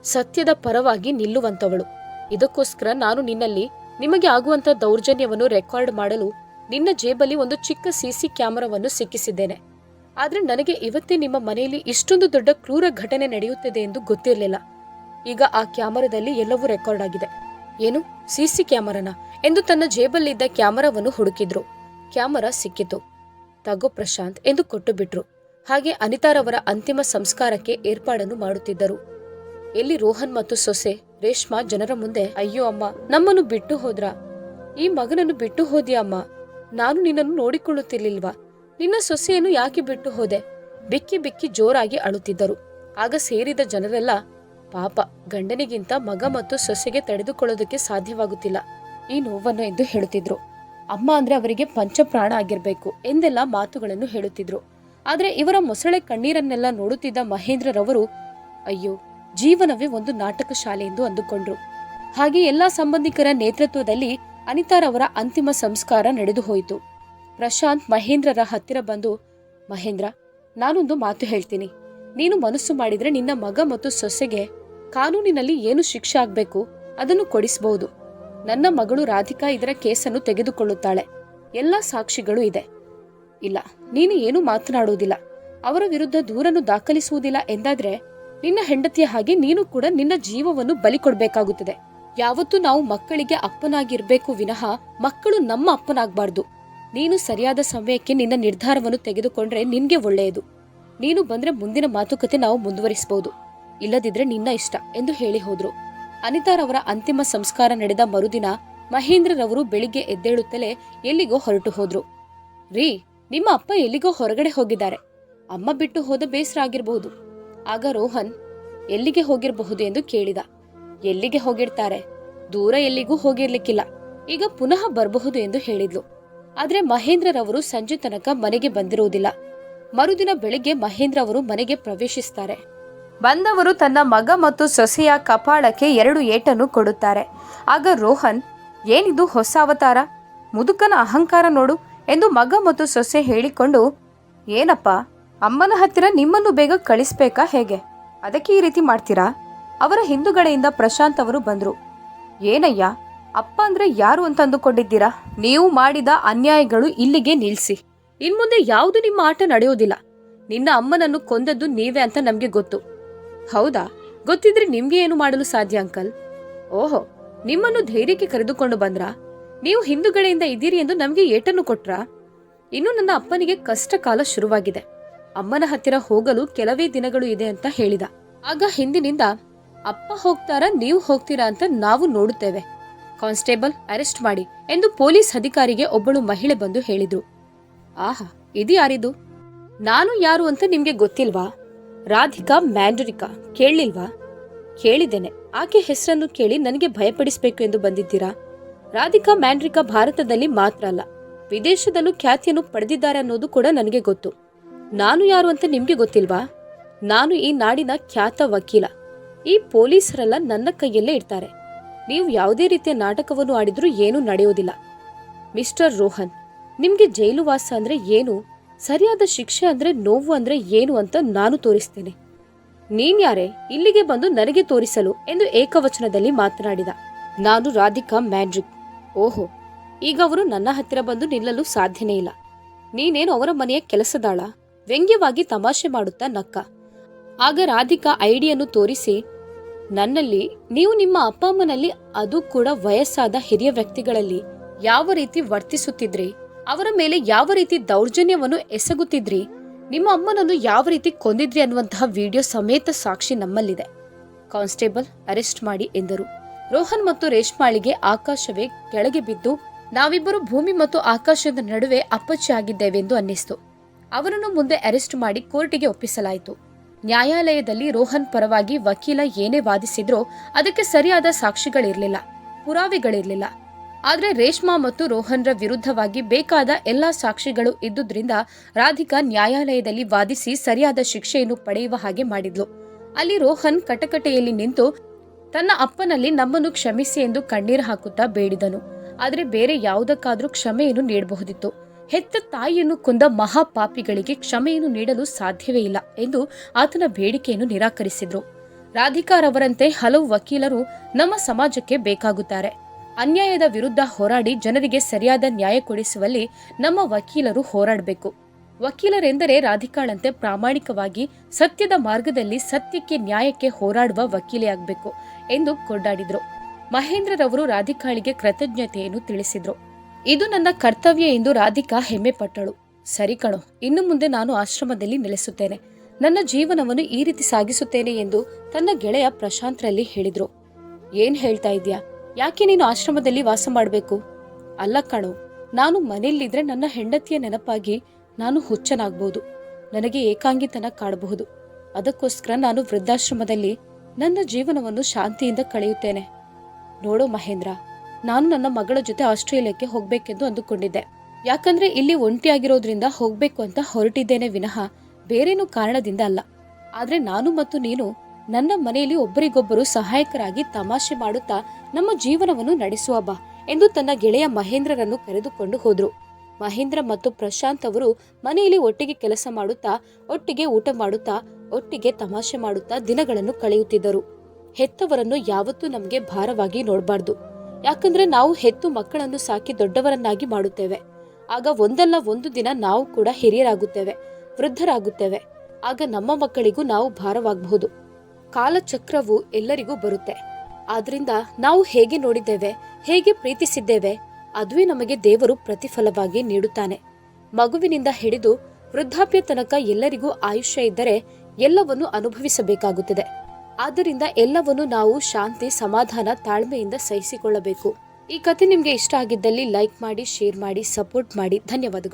Speaker 1: ಸತ್ಯದ ಪರವಾಗಿ ನಿಲ್ಲುವಂತವಳು. ಇದಕ್ಕೋಸ್ಕರ ನಾನು ನಿನ್ನಲ್ಲಿ ನಿಮಗೆ ಆಗುವಂತ ದೌರ್ಜನ್ಯವನ್ನು ರೆಕಾರ್ಡ್ ಮಾಡಲು ನಿನ್ನ ಜೇಬಲ್ಲಿ ಒಂದು ಚಿಕ್ಕ ಸಿಸಿ ಕ್ಯಾಮೆರಾವನ್ನು ಸಿಕ್ಕಿಸಿದ್ದೇನೆ. ಆದ್ರೆ ನನಗೆ ಇವತ್ತೇ ನಿಮ್ಮ ಮನೆಯಲ್ಲಿ ಇಷ್ಟೊಂದು ದೊಡ್ಡ ಕ್ರೂರ ಘಟನೆ ನಡೆಯುತ್ತದೆ ಎಂದು ಗೊತ್ತಿರಲಿಲ್ಲ. ಈಗ ಆ ಕ್ಯಾಮರಾದಲ್ಲಿ ಎಲ್ಲವೂ ರೆಕಾರ್ಡ್ ಆಗಿದೆ. ಏನು? ಸಿಸಿ ಕ್ಯಾಮರಾನ? ಎಂದು ತನ್ನ ಜೇಬಲ್ಲಿದ್ದ ಕ್ಯಾಮರಾವನ್ನು ಹುಡುಕಿದ್ರು. ಕ್ಯಾಮರಾ ಸಿಕ್ಕಿತು. ತಗೋ ಪ್ರಶಾಂತ್ ಎಂದು ಕೊಟ್ಟು ಬಿಟ್ರು ಹಾಗೆ ಅನಿತಾರವರ ಅಂತಿಮ ಸಂಸ್ಕಾರಕ್ಕೆ ಏರ್ಪಾಡನ್ನು ಮಾಡುತ್ತಿದ್ದರು. ಎಲ್ಲಿ ರೋಹನ್ ಮತ್ತು ಸೊಸೆ, ರೇಷ್ಮಾ ಜನರ ಮುಂದೆ, ಅಯ್ಯೋ ಅಮ್ಮ, ನಮ್ಮನ್ನು ಬಿಟ್ಟು ಹೋದ್ರ? ಈ ಮಗನನ್ನು ಬಿಟ್ಟು ಹೋದ್ಯಾ ಅಮ್ಮ? ನಾನು ನಿನ್ನನ್ನು ನೋಡಿಕೊಳ್ಳುತ್ತಿರ್ಲಿಲ್ವಾ? ನಿನ್ನ ಸೊಸೆಯನ್ನು ಯಾಕೆ ಬಿಟ್ಟು ಹೋದೆ? ಬಿಕ್ಕಿ ಬಿಕ್ಕಿ ಜೋರಾಗಿ ಅಳುತ್ತಿದ್ದರು. ಆಗ ಸೇರಿದ ಜನರೆಲ್ಲ, ಪಾಪ, ಗಂಡನಿಗಿಂತ ಮಗ ಮತ್ತು ಸೊಸೆಗೆ ತಡೆದುಕೊಳ್ಳೋದಕ್ಕೆ ಸಾಧ್ಯವಾಗುತ್ತಿಲ್ಲ. ಈ ನೋವನ್ನು ಎಂದು ಹೇಳುತ್ತಿದ್ರು. ಅಮ್ಮ ಅಂದ್ರೆ ಅವರಿಗೆ ಪಂಚಪ್ರಾಣ ಆಗಿರ್ಬೇಕು ಎಂದೆಲ್ಲ ಮಾತುಗಳನ್ನು ಹೇಳುತ್ತಿದ್ರು. ಆದರೆ ಇವರ ಮೊಸಳೆ ಕಣ್ಣೀರನ್ನೆಲ್ಲ ನೋಡುತ್ತಿದ್ದ ಮಹೇಂದ್ರರವರು, ಅಯ್ಯೋ, ಜೀವನವೇ ಒಂದು ನಾಟಕ ಶಾಲೆ ಎಂದು ಅಂದುಕೊಂಡ್ರು. ಹಾಗೆ ಎಲ್ಲಾ ಸಂಬಂಧಿಕರ ನೇತೃತ್ವದಲ್ಲಿ ಅನಿತಾರವರ ಅಂತಿಮ ಸಂಸ್ಕಾರ ನಡೆದು ಹೋಯಿತು ಪ್ರಶಾಂತ್ ಮಹೇಂದ್ರರ ಹತ್ತಿರ ಬಂದು, ಮಹೇಂದ್ರ, ನಾನೊಂದು ಮಾತು ಹೇಳ್ತೀನಿ. ನೀನು ಮನಸ್ಸು ಮಾಡಿದ್ರೆ ನಿನ್ನ ಮಗ ಮತ್ತು ಸೊಸೆಗೆ ಕಾನೂನಿನಲ್ಲಿ ಏನು ಶಿಕ್ಷೆ ಆಗ್ಬೇಕು ಅದನ್ನು ಕೊಡಿಸಬಹುದು ನನ್ನ ಮಗಳು ರಾಧಿಕಾ ಇದರ ಕೇಸನ್ನು ತೆಗೆದುಕೊಳ್ಳುತ್ತಾಳೆ. ಎಲ್ಲ ಸಾಕ್ಷಿಗಳು ಇದೆ. ಇಲ್ಲ, ನೀನು ಏನು ಮಾತನಾಡುವುದಿಲ್ಲ. ಅವರ ವಿರುದ್ಧ ದೂರನ್ನು ದಾಖಲಿಸುವುದಿಲ್ಲ ಎಂದಾದ್ರೆ ನಿನ್ನ ಹೆಂಡತಿಯ ಹಾಗೆ ನೀನು ಕೂಡ ನಿನ್ನ ಜೀವವನ್ನು ಬಲಿ ಕೊಡಬೇಕಾಗುತ್ತದೆ. ಯಾವತ್ತೂ ನಾವು ಮಕ್ಕಳಿಗೆ ಅಪ್ಪನಾಗಿರ್ಬೇಕು ವಿನಃ ಮಕ್ಕಳು ನಮ್ಮ ಅಪ್ಪನಾಗಬಾರ್ದು. ನೀನು ಸರಿಯಾದ ಸಮಯಕ್ಕೆ ನಿನ್ನ ನಿರ್ಧಾರವನ್ನು ತೆಗೆದುಕೊಂಡ್ರೆ ನಿನ್ಗೆ ಒಳ್ಳೆಯದು. ನೀನು ಬಂದ್ರೆ ಮುಂದಿನ ಮಾತುಕತೆ ನಾವು ಮುಂದುವರಿಸಬಹುದು ಇಲ್ಲದಿದ್ರೆ ನಿನ್ನ ಇಷ್ಟ ಎಂದು ಹೇಳಿ ಹೋದ್ರು. ಅನಿತಾರವರ ಅಂತಿಮ ಸಂಸ್ಕಾರ ನಡೆದ ಮರುದಿನ ಮಹೇಂದ್ರರವರು ಬೆಳಿಗ್ಗೆ ಎದ್ದೇಳುತ್ತಲೇ ಎಲ್ಲಿಗೋ ಹೊರಟು ಹೋದ್ರು. ರೀ, ನಿಮ್ಮ ಅಪ್ಪ ಎಲ್ಲಿಗೋ ಹೊರಗಡೆ ಹೋಗಿದ್ದಾರೆ. ಅಮ್ಮ ಬಿಟ್ಟು ಹೋದ ಬೇಸರ ಆಗಿರಬಹುದು ಆಗ ರೋಹನ್, ಎಲ್ಲಿಗೆ ಹೋಗಿರಬಹುದು ಎಂದು ಕೇಳಿದ. ಎಲ್ಲಿಗೆ ಹೋಗಿರ್ತಾರೆ? ದೂರ ಎಲ್ಲಿಗೂ ಹೋಗಿರ್ಲಿಕ್ಕಿಲ್ಲ. ಈಗ ಪುನಃ ಬರಬಹುದು ಎಂದು ಹೇಳಿದ್ಲು. ಆದ್ರೆ ಮಹೇಂದ್ರರವರು ಸಂಜೆ ತನಕ ಮನೆಗೆ ಬಂದಿರುವುದಿಲ್ಲ. ಮರುದಿನ ಬೆಳಿಗ್ಗೆ ಮಹೇಂದ್ರ ಅವರು ಮನೆಗೆ ಪ್ರವೇಶಿಸ್ತಾರೆ. ಬಂದವರು ತನ್ನ ಮಗ ಮತ್ತು ಸೊಸೆಯ ಕಪಾಳಕ್ಕೆ ಎರಡು ಏಟನ್ನು ಕೊಡುತ್ತಾರೆ. ಆಗ ರೋಹನ್, ಏನಿದು ಹೊಸ ಅವತಾರ? ಮುದುಕನ ಅಹಂಕಾರ ನೋಡು ಎಂದು ಮಗ ಮತ್ತು ಸೊಸೆ ಹೇಳಿಕೊಂಡು, ಏನಪ್ಪ, ಅಮ್ಮನ ಹತ್ತಿರ ನಿಮ್ಮನ್ನು ಬೇಗ ಕಳಿಸ್ಬೇಕಾ ಹೇಗೆ? ಅದಕ್ಕೆ ಈ ರೀತಿ ಮಾಡ್ತೀರಾ? ಅವರ ಹಿಂದುಗಡೆಯಿಂದ ಪ್ರಶಾಂತ್ ಅವರು ಬಂದರು. ಏನಯ್ಯ ಅಪ್ಪ ಅಂದ್ರೆ ಯಾರು ಅಂತ ಅಂದುಕೊಂಡಿದ್ದೀರಾ? ನೀವು ಮಾಡಿದ ಅನ್ಯಾಯಗಳು ಇಲ್ಲಿಗೆ ನಿಲ್ಸಿ. ಇನ್ಮುಂದೆ ಯಾವುದು ನಿಮ್ಮ ಆಟ ನಡೆಯೋದಿಲ್ಲ. ನಿನ್ನ ಅಮ್ಮನನ್ನು ಕೊಂದದ್ದು ನೀವೇ ಅಂತ ನಮಗೆ ಗೊತ್ತು. ಹೌದಾ? ಗೊತ್ತಿದ್ರೆ ನಿಮ್ಗೆ ಏನು ಮಾಡಲು ಸಾಧ್ಯ ಅಂಕಲ್? ಓಹೋ, ನಿಮ್ಮನ್ನು ಧೈರ್ಯಕ್ಕೆ ಕರೆದುಕೊಂಡು ಬಂದ್ರಾ? ನೀವು ಹಿಂದುಗಡೆಯಿಂದ ಇದ್ದೀರಿ ಎಂದು ನಮಗೆ ಏಟನ್ನು ಕೊಟ್ರ? ಇನ್ನು ನನ್ನ ಅಪ್ಪನಿಗೆ ಕಷ್ಟ ಕಾಲ ಶುರುವಾಗಿದೆ. ಅಮ್ಮನ ಹತ್ತಿರ ಹೋಗಲು ಕೆಲವೇ ದಿನಗಳು ಇದೆ ಅಂತ ಹೇಳಿದ. ಆಗ ಹಿಂದಿನಿಂದ, ಅಪ್ಪ ಹೋಗ್ತಾರಾ, ನೀವು ಹೋಗ್ತೀರಾ ಅಂತ ನಾವು ನೋಡುತ್ತೇವೆ. ಕಾನ್ಸ್ಟೇಬಲ್, ಅರೆಸ್ಟ್ ಮಾಡಿ ಎಂದು ಪೊಲೀಸ್ ಅಧಿಕಾರಿಗೆ ಒಬ್ಬಳು ಮಹಿಳೆ ಬಂದು ಹೇಳಿದ್ರು. ಆಹಾ ಇದು ಯಾರಿದು ನಾನು ಯಾರು ಅಂತ ನಿಮ್ಗೆ ಗೊತ್ತಿಲ್ವಾ? ರಾಧಿಕಾ ಮ್ಯಾಂಡರಿಕಾ, ಕೇಳಿಲ್ವಾ? ಕೇಳಿದ್ದೇನೆ. ಆಕೆ ಹೆಸರನ್ನು ಕೇಳಿ ನನಗೆ ಭಯಪಡಿಸಬೇಕು ಎಂದು ಬಂದಿದ್ದೀರಾ? ರಾಧಿಕಾ ಮ್ಯಾಂಡ್ರಿಕಾ ಭಾರತದಲ್ಲಿ ಮಾತ್ರ ಅಲ್ಲ, ವಿದೇಶದಲ್ಲೂ ಖ್ಯಾತಿಯನ್ನು ಪಡೆದಿದ್ದಾರೆ ಅನ್ನೋದು ಕೂಡ ನನಗೆ ಗೊತ್ತು. ನಾನು ಯಾರು ಅಂತ ನಿಮ್ಗೆ ಗೊತ್ತಿಲ್ವಾ? ನಾನು ಈ ನಾಡಿನ ಖ್ಯಾತ ವಕೀಲ. ಈ ಪೊಲೀಸರೆಲ್ಲ ನನ್ನ ಕೈಯಲ್ಲೇ ಇರ್ತಾರೆ ನೀವು ಯಾವುದೇ ರೀತಿಯ ನಾಟಕವನ್ನು ಆಡಿದ್ರೂ ಏನೂ ನಡೆಯೋದಿಲ್ಲ. ಮಿಸ್ಟರ್ ರೋಹನ್, ನಿಮಗೆ ಜೈಲುವಾಸ ಅಂದರೆ ಏನು? ಸರಿಯಾದ ಶಿಕ್ಷೆ ಅಂದ್ರೆ ನೋವು ಅಂದ್ರೆ ಏನು ಅಂತ ನಾನು ತೋರಿಸ್ತೇನೆ. ನೀನ್ ಯಾರೇ, ಇಲ್ಲಿಗೆ ಬಂದು ನನಗೆ ತೋರಿಸಲು ಎಂದು ಏಕವಚನದಲ್ಲಿ ಮಾತನಾಡಿದ. ನಾನು ರಾಧಿಕಾ ಮ್ಯಾಡ್ರಿಕ್. ಓಹೋ, ಈಗ ಅವರು ನನ್ನ ಹತ್ತಿರ ಬಂದು ನಿಲ್ಲಲು ಸಾಧ್ಯನೇ ಇಲ್ಲ. ನೀನೇನು ಅವರ ಮನೆಯ ಕೆಲಸದಾಳ? ವ್ಯಂಗ್ಯವಾಗಿ ತಮಾಷೆ ಮಾಡುತ್ತಾ ನಕ್ಕ. ಆಗ ರಾಧಿಕಾ ಐಡಿಯನ್ನು ತೋರಿಸಿ ನನ್ನಲ್ಲಿ ನೀವು ನಿಮ್ಮ ಅಪ್ಪ ಅಮ್ಮನಲ್ಲಿ ಅದು ಕೂಡ ವಯಸ್ಸಾದ ಹಿರಿಯ ವ್ಯಕ್ತಿಗಳಲ್ಲಿ ಯಾವ ರೀತಿ ವರ್ತಿಸುತ್ತಿದ್ರಿ? ಅವರ ಮೇಲೆ ಯಾವ ರೀತಿ ದೌರ್ಜನ್ಯವನ್ನು ಎಸಗುತ್ತಿದ್ರಿ? ನಿಮ್ಮ ಅಮ್ಮನನ್ನು ಯಾವ ರೀತಿ ಕೊಂದಿದ್ರಿ ಅನ್ನುವಂತಹ ವಿಡಿಯೋ ಸಮೇತ ಸಾಕ್ಷಿ ನಮ್ಮಲ್ಲಿದೆ. ಕಾನ್ಸ್ಟೇಬಲ್ ಅರೆಸ್ಟ್ ಮಾಡಿ ಎಂದರು. ರೋಹನ್ ಮತ್ತು ರೇಷ್ಮಾಳಿಗೆ ಆಕಾಶವೇ ಕೆಳಗೆ ಬಿದ್ದು, ನಾವಿಬ್ಬರು ಭೂಮಿ ಮತ್ತು ಆಕಾಶದ ನಡುವೆ ಅಪ್ಪಚ್ಚಿ ಆಗಿದ್ದೇವೆಂದು ಅನ್ನಿಸ್ತು. ಅವರನ್ನು ಮುಂದೆ ಅರೆಸ್ಟ್ ಮಾಡಿ ಕೋರ್ಟಿಗೆ ಒಪ್ಪಿಸಲಾಯಿತು. ನ್ಯಾಯಾಲಯದಲ್ಲಿ ರೋಹನ್ ಪರವಾಗಿ ವಕೀಲ ಏನೇ ವಾದಿಸಿದ್ರೂ ಅದಕ್ಕೆ ಸರಿಯಾದ ಸಾಕ್ಷಿಗಳಿರಲಿಲ್ಲ, ಪುರಾವೆಗಳಿರಲಿಲ್ಲ. ಆದರೆ ರೇಷ್ಮಾ ಮತ್ತು ರೋಹನ್ರ ವಿರುದ್ಧವಾಗಿ ಬೇಕಾದ ಎಲ್ಲ ಸಾಕ್ಷಿಗಳು ಇದ್ದುದರಿಂದ ರಾಧಿಕಾ ನ್ಯಾಯಾಲಯದಲ್ಲಿ ವಾದಿಸಿ ಸರಿಯಾದ ಶಿಕ್ಷೆಯನ್ನು ಪಡೆಯುವ ಹಾಗೆ ಮಾಡಿದ್ಲು. ಅಲ್ಲಿ ರೋಹನ್ ಕಟಕಟೆಯಲ್ಲಿ ನಿಂತು ತನ್ನ ಅಪ್ಪನಲ್ಲಿ ನಮ್ಮನ್ನು ಕ್ಷಮಿಸಿ ಎಂದು ಕಣ್ಣೀರು ಹಾಕುತ್ತಾ ಬೇಡಿದನು. ಆದರೆ ಬೇರೆ ಯಾವುದಕ್ಕಾದರೂ ಕ್ಷಮೆಯನ್ನು ನೀಡಬಹುದಿತ್ತು. ಹೆತ್ತ ತಾಯಿಯನ್ನು ಕೊಂದ ಮಹಾಪಾಪಿಗಳಿಗೆ ಕ್ಷಮೆಯನ್ನು ನೀಡಲು ಸಾಧ್ಯವೇ ಇಲ್ಲ ಎಂದು ಆತನ ಬೇಡಿಕೆಯನ್ನು ನಿರಾಕರಿಸಿದ್ರು. ರಾಧಿಕಾರವರಂತೆ ಹಲವು ವಕೀಲರು ನಮ್ಮ ಸಮಾಜಕ್ಕೆ ಬೇಕಾಗುತ್ತಾರೆ. ಅನ್ಯಾಯದ ವಿರುದ್ಧ ಹೋರಾಡಿ ಜನರಿಗೆ ಸರಿಯಾದ ನ್ಯಾಯ ಕೊಡಿಸುವಲ್ಲಿ ನಮ್ಮ ವಕೀಲರು ಹೋರಾಡಬೇಕು. ವಕೀಲರೆಂದರೆ ರಾಧಿಕಾಳಂತೆ ಪ್ರಾಮಾಣಿಕವಾಗಿ ಸತ್ಯದ ಮಾರ್ಗದಲ್ಲಿ ಸತ್ಯಕ್ಕೆ ನ್ಯಾಯಕ್ಕೆ ಹೋರಾಡುವ ವಕೀಲೆಯಾಗಬೇಕು ಎಂದು ಕೊಂಡಾಡಿದರು. ಮಹೇಂದ್ರರವರು ರಾಧಿಕಾಳಿಗೆ ಕೃತಜ್ಞತೆಯನ್ನು ತಿಳಿಸಿದ್ರು. ಇದು ನನ್ನ ಕರ್ತವ್ಯ ಎಂದು ರಾಧಿಕಾ ಹೆಮ್ಮೆ ಪಟ್ಟಳು. ಸರಿ ಕಣೋ, ಇನ್ನು ಮುಂದೆ ನಾನು ಆಶ್ರಮದಲ್ಲಿ ನೆಲೆಸುತ್ತೇನೆ. ನನ್ನ ಜೀವನವನ್ನು ಈ ರೀತಿ ಸಾಗಿಸುತ್ತೇನೆ ಎಂದು ತನ್ನ ಗೆಳೆಯ ಪ್ರಶಾಂತ್ರಲ್ಲಿ ಹೇಳಿದ್ರು. ಏನ್ ಹೇಳ್ತಾ ಇದ್ಯಾ ಯಾಕೆ ನೀನು ಆಶ್ರಮದಲ್ಲಿ ವಾಸ ಮಾಡಬೇಕು? ಅಲ್ಲ ಕಣೋ, ನಾನು ಮನೆಯಲ್ಲಿದ್ರೆ ನನ್ನ ಹೆಂಡತಿಯ ನೆನಪಾಗಿ ನಾನು ಹುಚ್ಚನಾಗ್ಬೋದು. ನನಗೆ ಏಕಾಂಗಿತನ ಕಾಡಬಹುದು. ಅದಕ್ಕೋಸ್ಕರ ನಾನು ವೃದ್ಧಾಶ್ರಮದಲ್ಲಿ ನನ್ನ ಜೀವನವನ್ನು ಶಾಂತಿಯಿಂದ ಕಳೆಯುತ್ತೇನೆ. ನೋಡೋ ಮಹೇಂದ್ರ ನಾನು ನನ್ನ ಮಗಳ ಜೊತೆ ಆಸ್ಟ್ರೇಲಿಯಾಕ್ಕೆ ಹೋಗ್ಬೇಕೆಂದು ಅಂದುಕೊಂಡಿದ್ದೆ. ಯಾಕಂದ್ರೆ ಇಲ್ಲಿ ಒಂಟಿಯಾಗಿರೋದ್ರಿಂದ ಹೋಗ್ಬೇಕು ಅಂತ ಹೊರಟಿದ್ದೇನೆ ವಿನಃ ಬೇರೇನೂ ಕಾರಣದಿಂದ ಅಲ್ಲ. ಆದ್ರೆ ನಾನು ಮತ್ತು ನೀನು ನನ್ನ ಮನೆಯಲ್ಲಿ ಒಬ್ಬರಿಗೊಬ್ಬರು ಸಹಾಯಕರಾಗಿ ತಮಾಷೆ ಮಾಡುತ್ತಾ ನಮ್ಮ ಜೀವನವನ್ನು ನಡೆಸುವ ಬಾ ಎಂದು ತನ್ನ ಗೆಳೆಯ ಮಹೇಂದ್ರರನ್ನು ಕರೆದುಕೊಂಡು ಹೋದ್ರು. ಮಹೇಂದ್ರ ಮತ್ತು ಪ್ರಶಾಂತ್ ಅವರು ಮನೆಯಲ್ಲಿ ಒಟ್ಟಿಗೆ ಕೆಲಸ ಮಾಡುತ್ತಾ, ಒಟ್ಟಿಗೆ ಊಟ ಮಾಡುತ್ತಾ, ಒಟ್ಟಿಗೆ ತಮಾಷೆ ಮಾಡುತ್ತಾ ದಿನಗಳನ್ನು ಕಳೆಯುತ್ತಿದ್ದರು. ಹೆತ್ತವರನ್ನು ಯಾವತ್ತೂ ನಮಗೆ ಭಾರವಾಗಿ ನೋಡಬಾರ್ದು. ಯಾಕಂದ್ರೆ ನಾವು ಹೆತ್ತು ಮಕ್ಕಳನ್ನು ಸಾಕಿ ದೊಡ್ಡವರನ್ನಾಗಿ ಮಾಡುತ್ತೇವೆ. ಆಗ ಒಂದಲ್ಲ ಒಂದು ದಿನ ನಾವು ಕೂಡ ಹಿರಿಯರಾಗುತ್ತೇವೆ, ವೃದ್ಧರಾಗುತ್ತೇವೆ. ಆಗ ನಮ್ಮ ಮಕ್ಕಳಿಗೂ ನಾವು ಭಾರವಾಗಬಹುದು. ಕಾಲಚಕ್ರವು ಎಲ್ಲರಿಗೂ ಬರುತ್ತೆ. ಆದ್ರಿಂದ ನಾವು ಹೇಗೆ ನೋಡಿದ್ದೇವೆ, ಹೇಗೆ ಪ್ರೀತಿಸಿದ್ದೇವೆ, ಅದುವೇ ನಮಗೆ ದೇವರು ಪ್ರತಿಫಲವಾಗಿ ನೀಡುತ್ತಾನೆ. ಮಗುವಿನಿಂದ ಹಿಡಿದು ವೃದ್ಧಾಪ್ಯ ತನಕ ಎಲ್ಲರಿಗೂ ಆಯುಷ್ಯ ಇದ್ದರೆ ಎಲ್ಲವನ್ನು ಅನುಭವಿಸಬೇಕಾಗುತ್ತದೆ. ಆದ್ದರಿಂದ ಎಲ್ಲವನ್ನು ನಾವು ಶಾಂತಿ, ಸಮಾಧಾನ, ತಾಳ್ಮೆಯಿಂದ ಸಹಿಸಿಕೊಳ್ಳಬೇಕು. ಈ ಕಥೆ ನಿಮಗೆ ಇಷ್ಟ ಆಗಿದ್ದಲ್ಲಿ ಲೈಕ್ ಮಾಡಿ, ಶೇರ್ ಮಾಡಿ, ಸಪೋರ್ಟ್ ಮಾಡಿ. ಧನ್ಯವಾದಗಳು.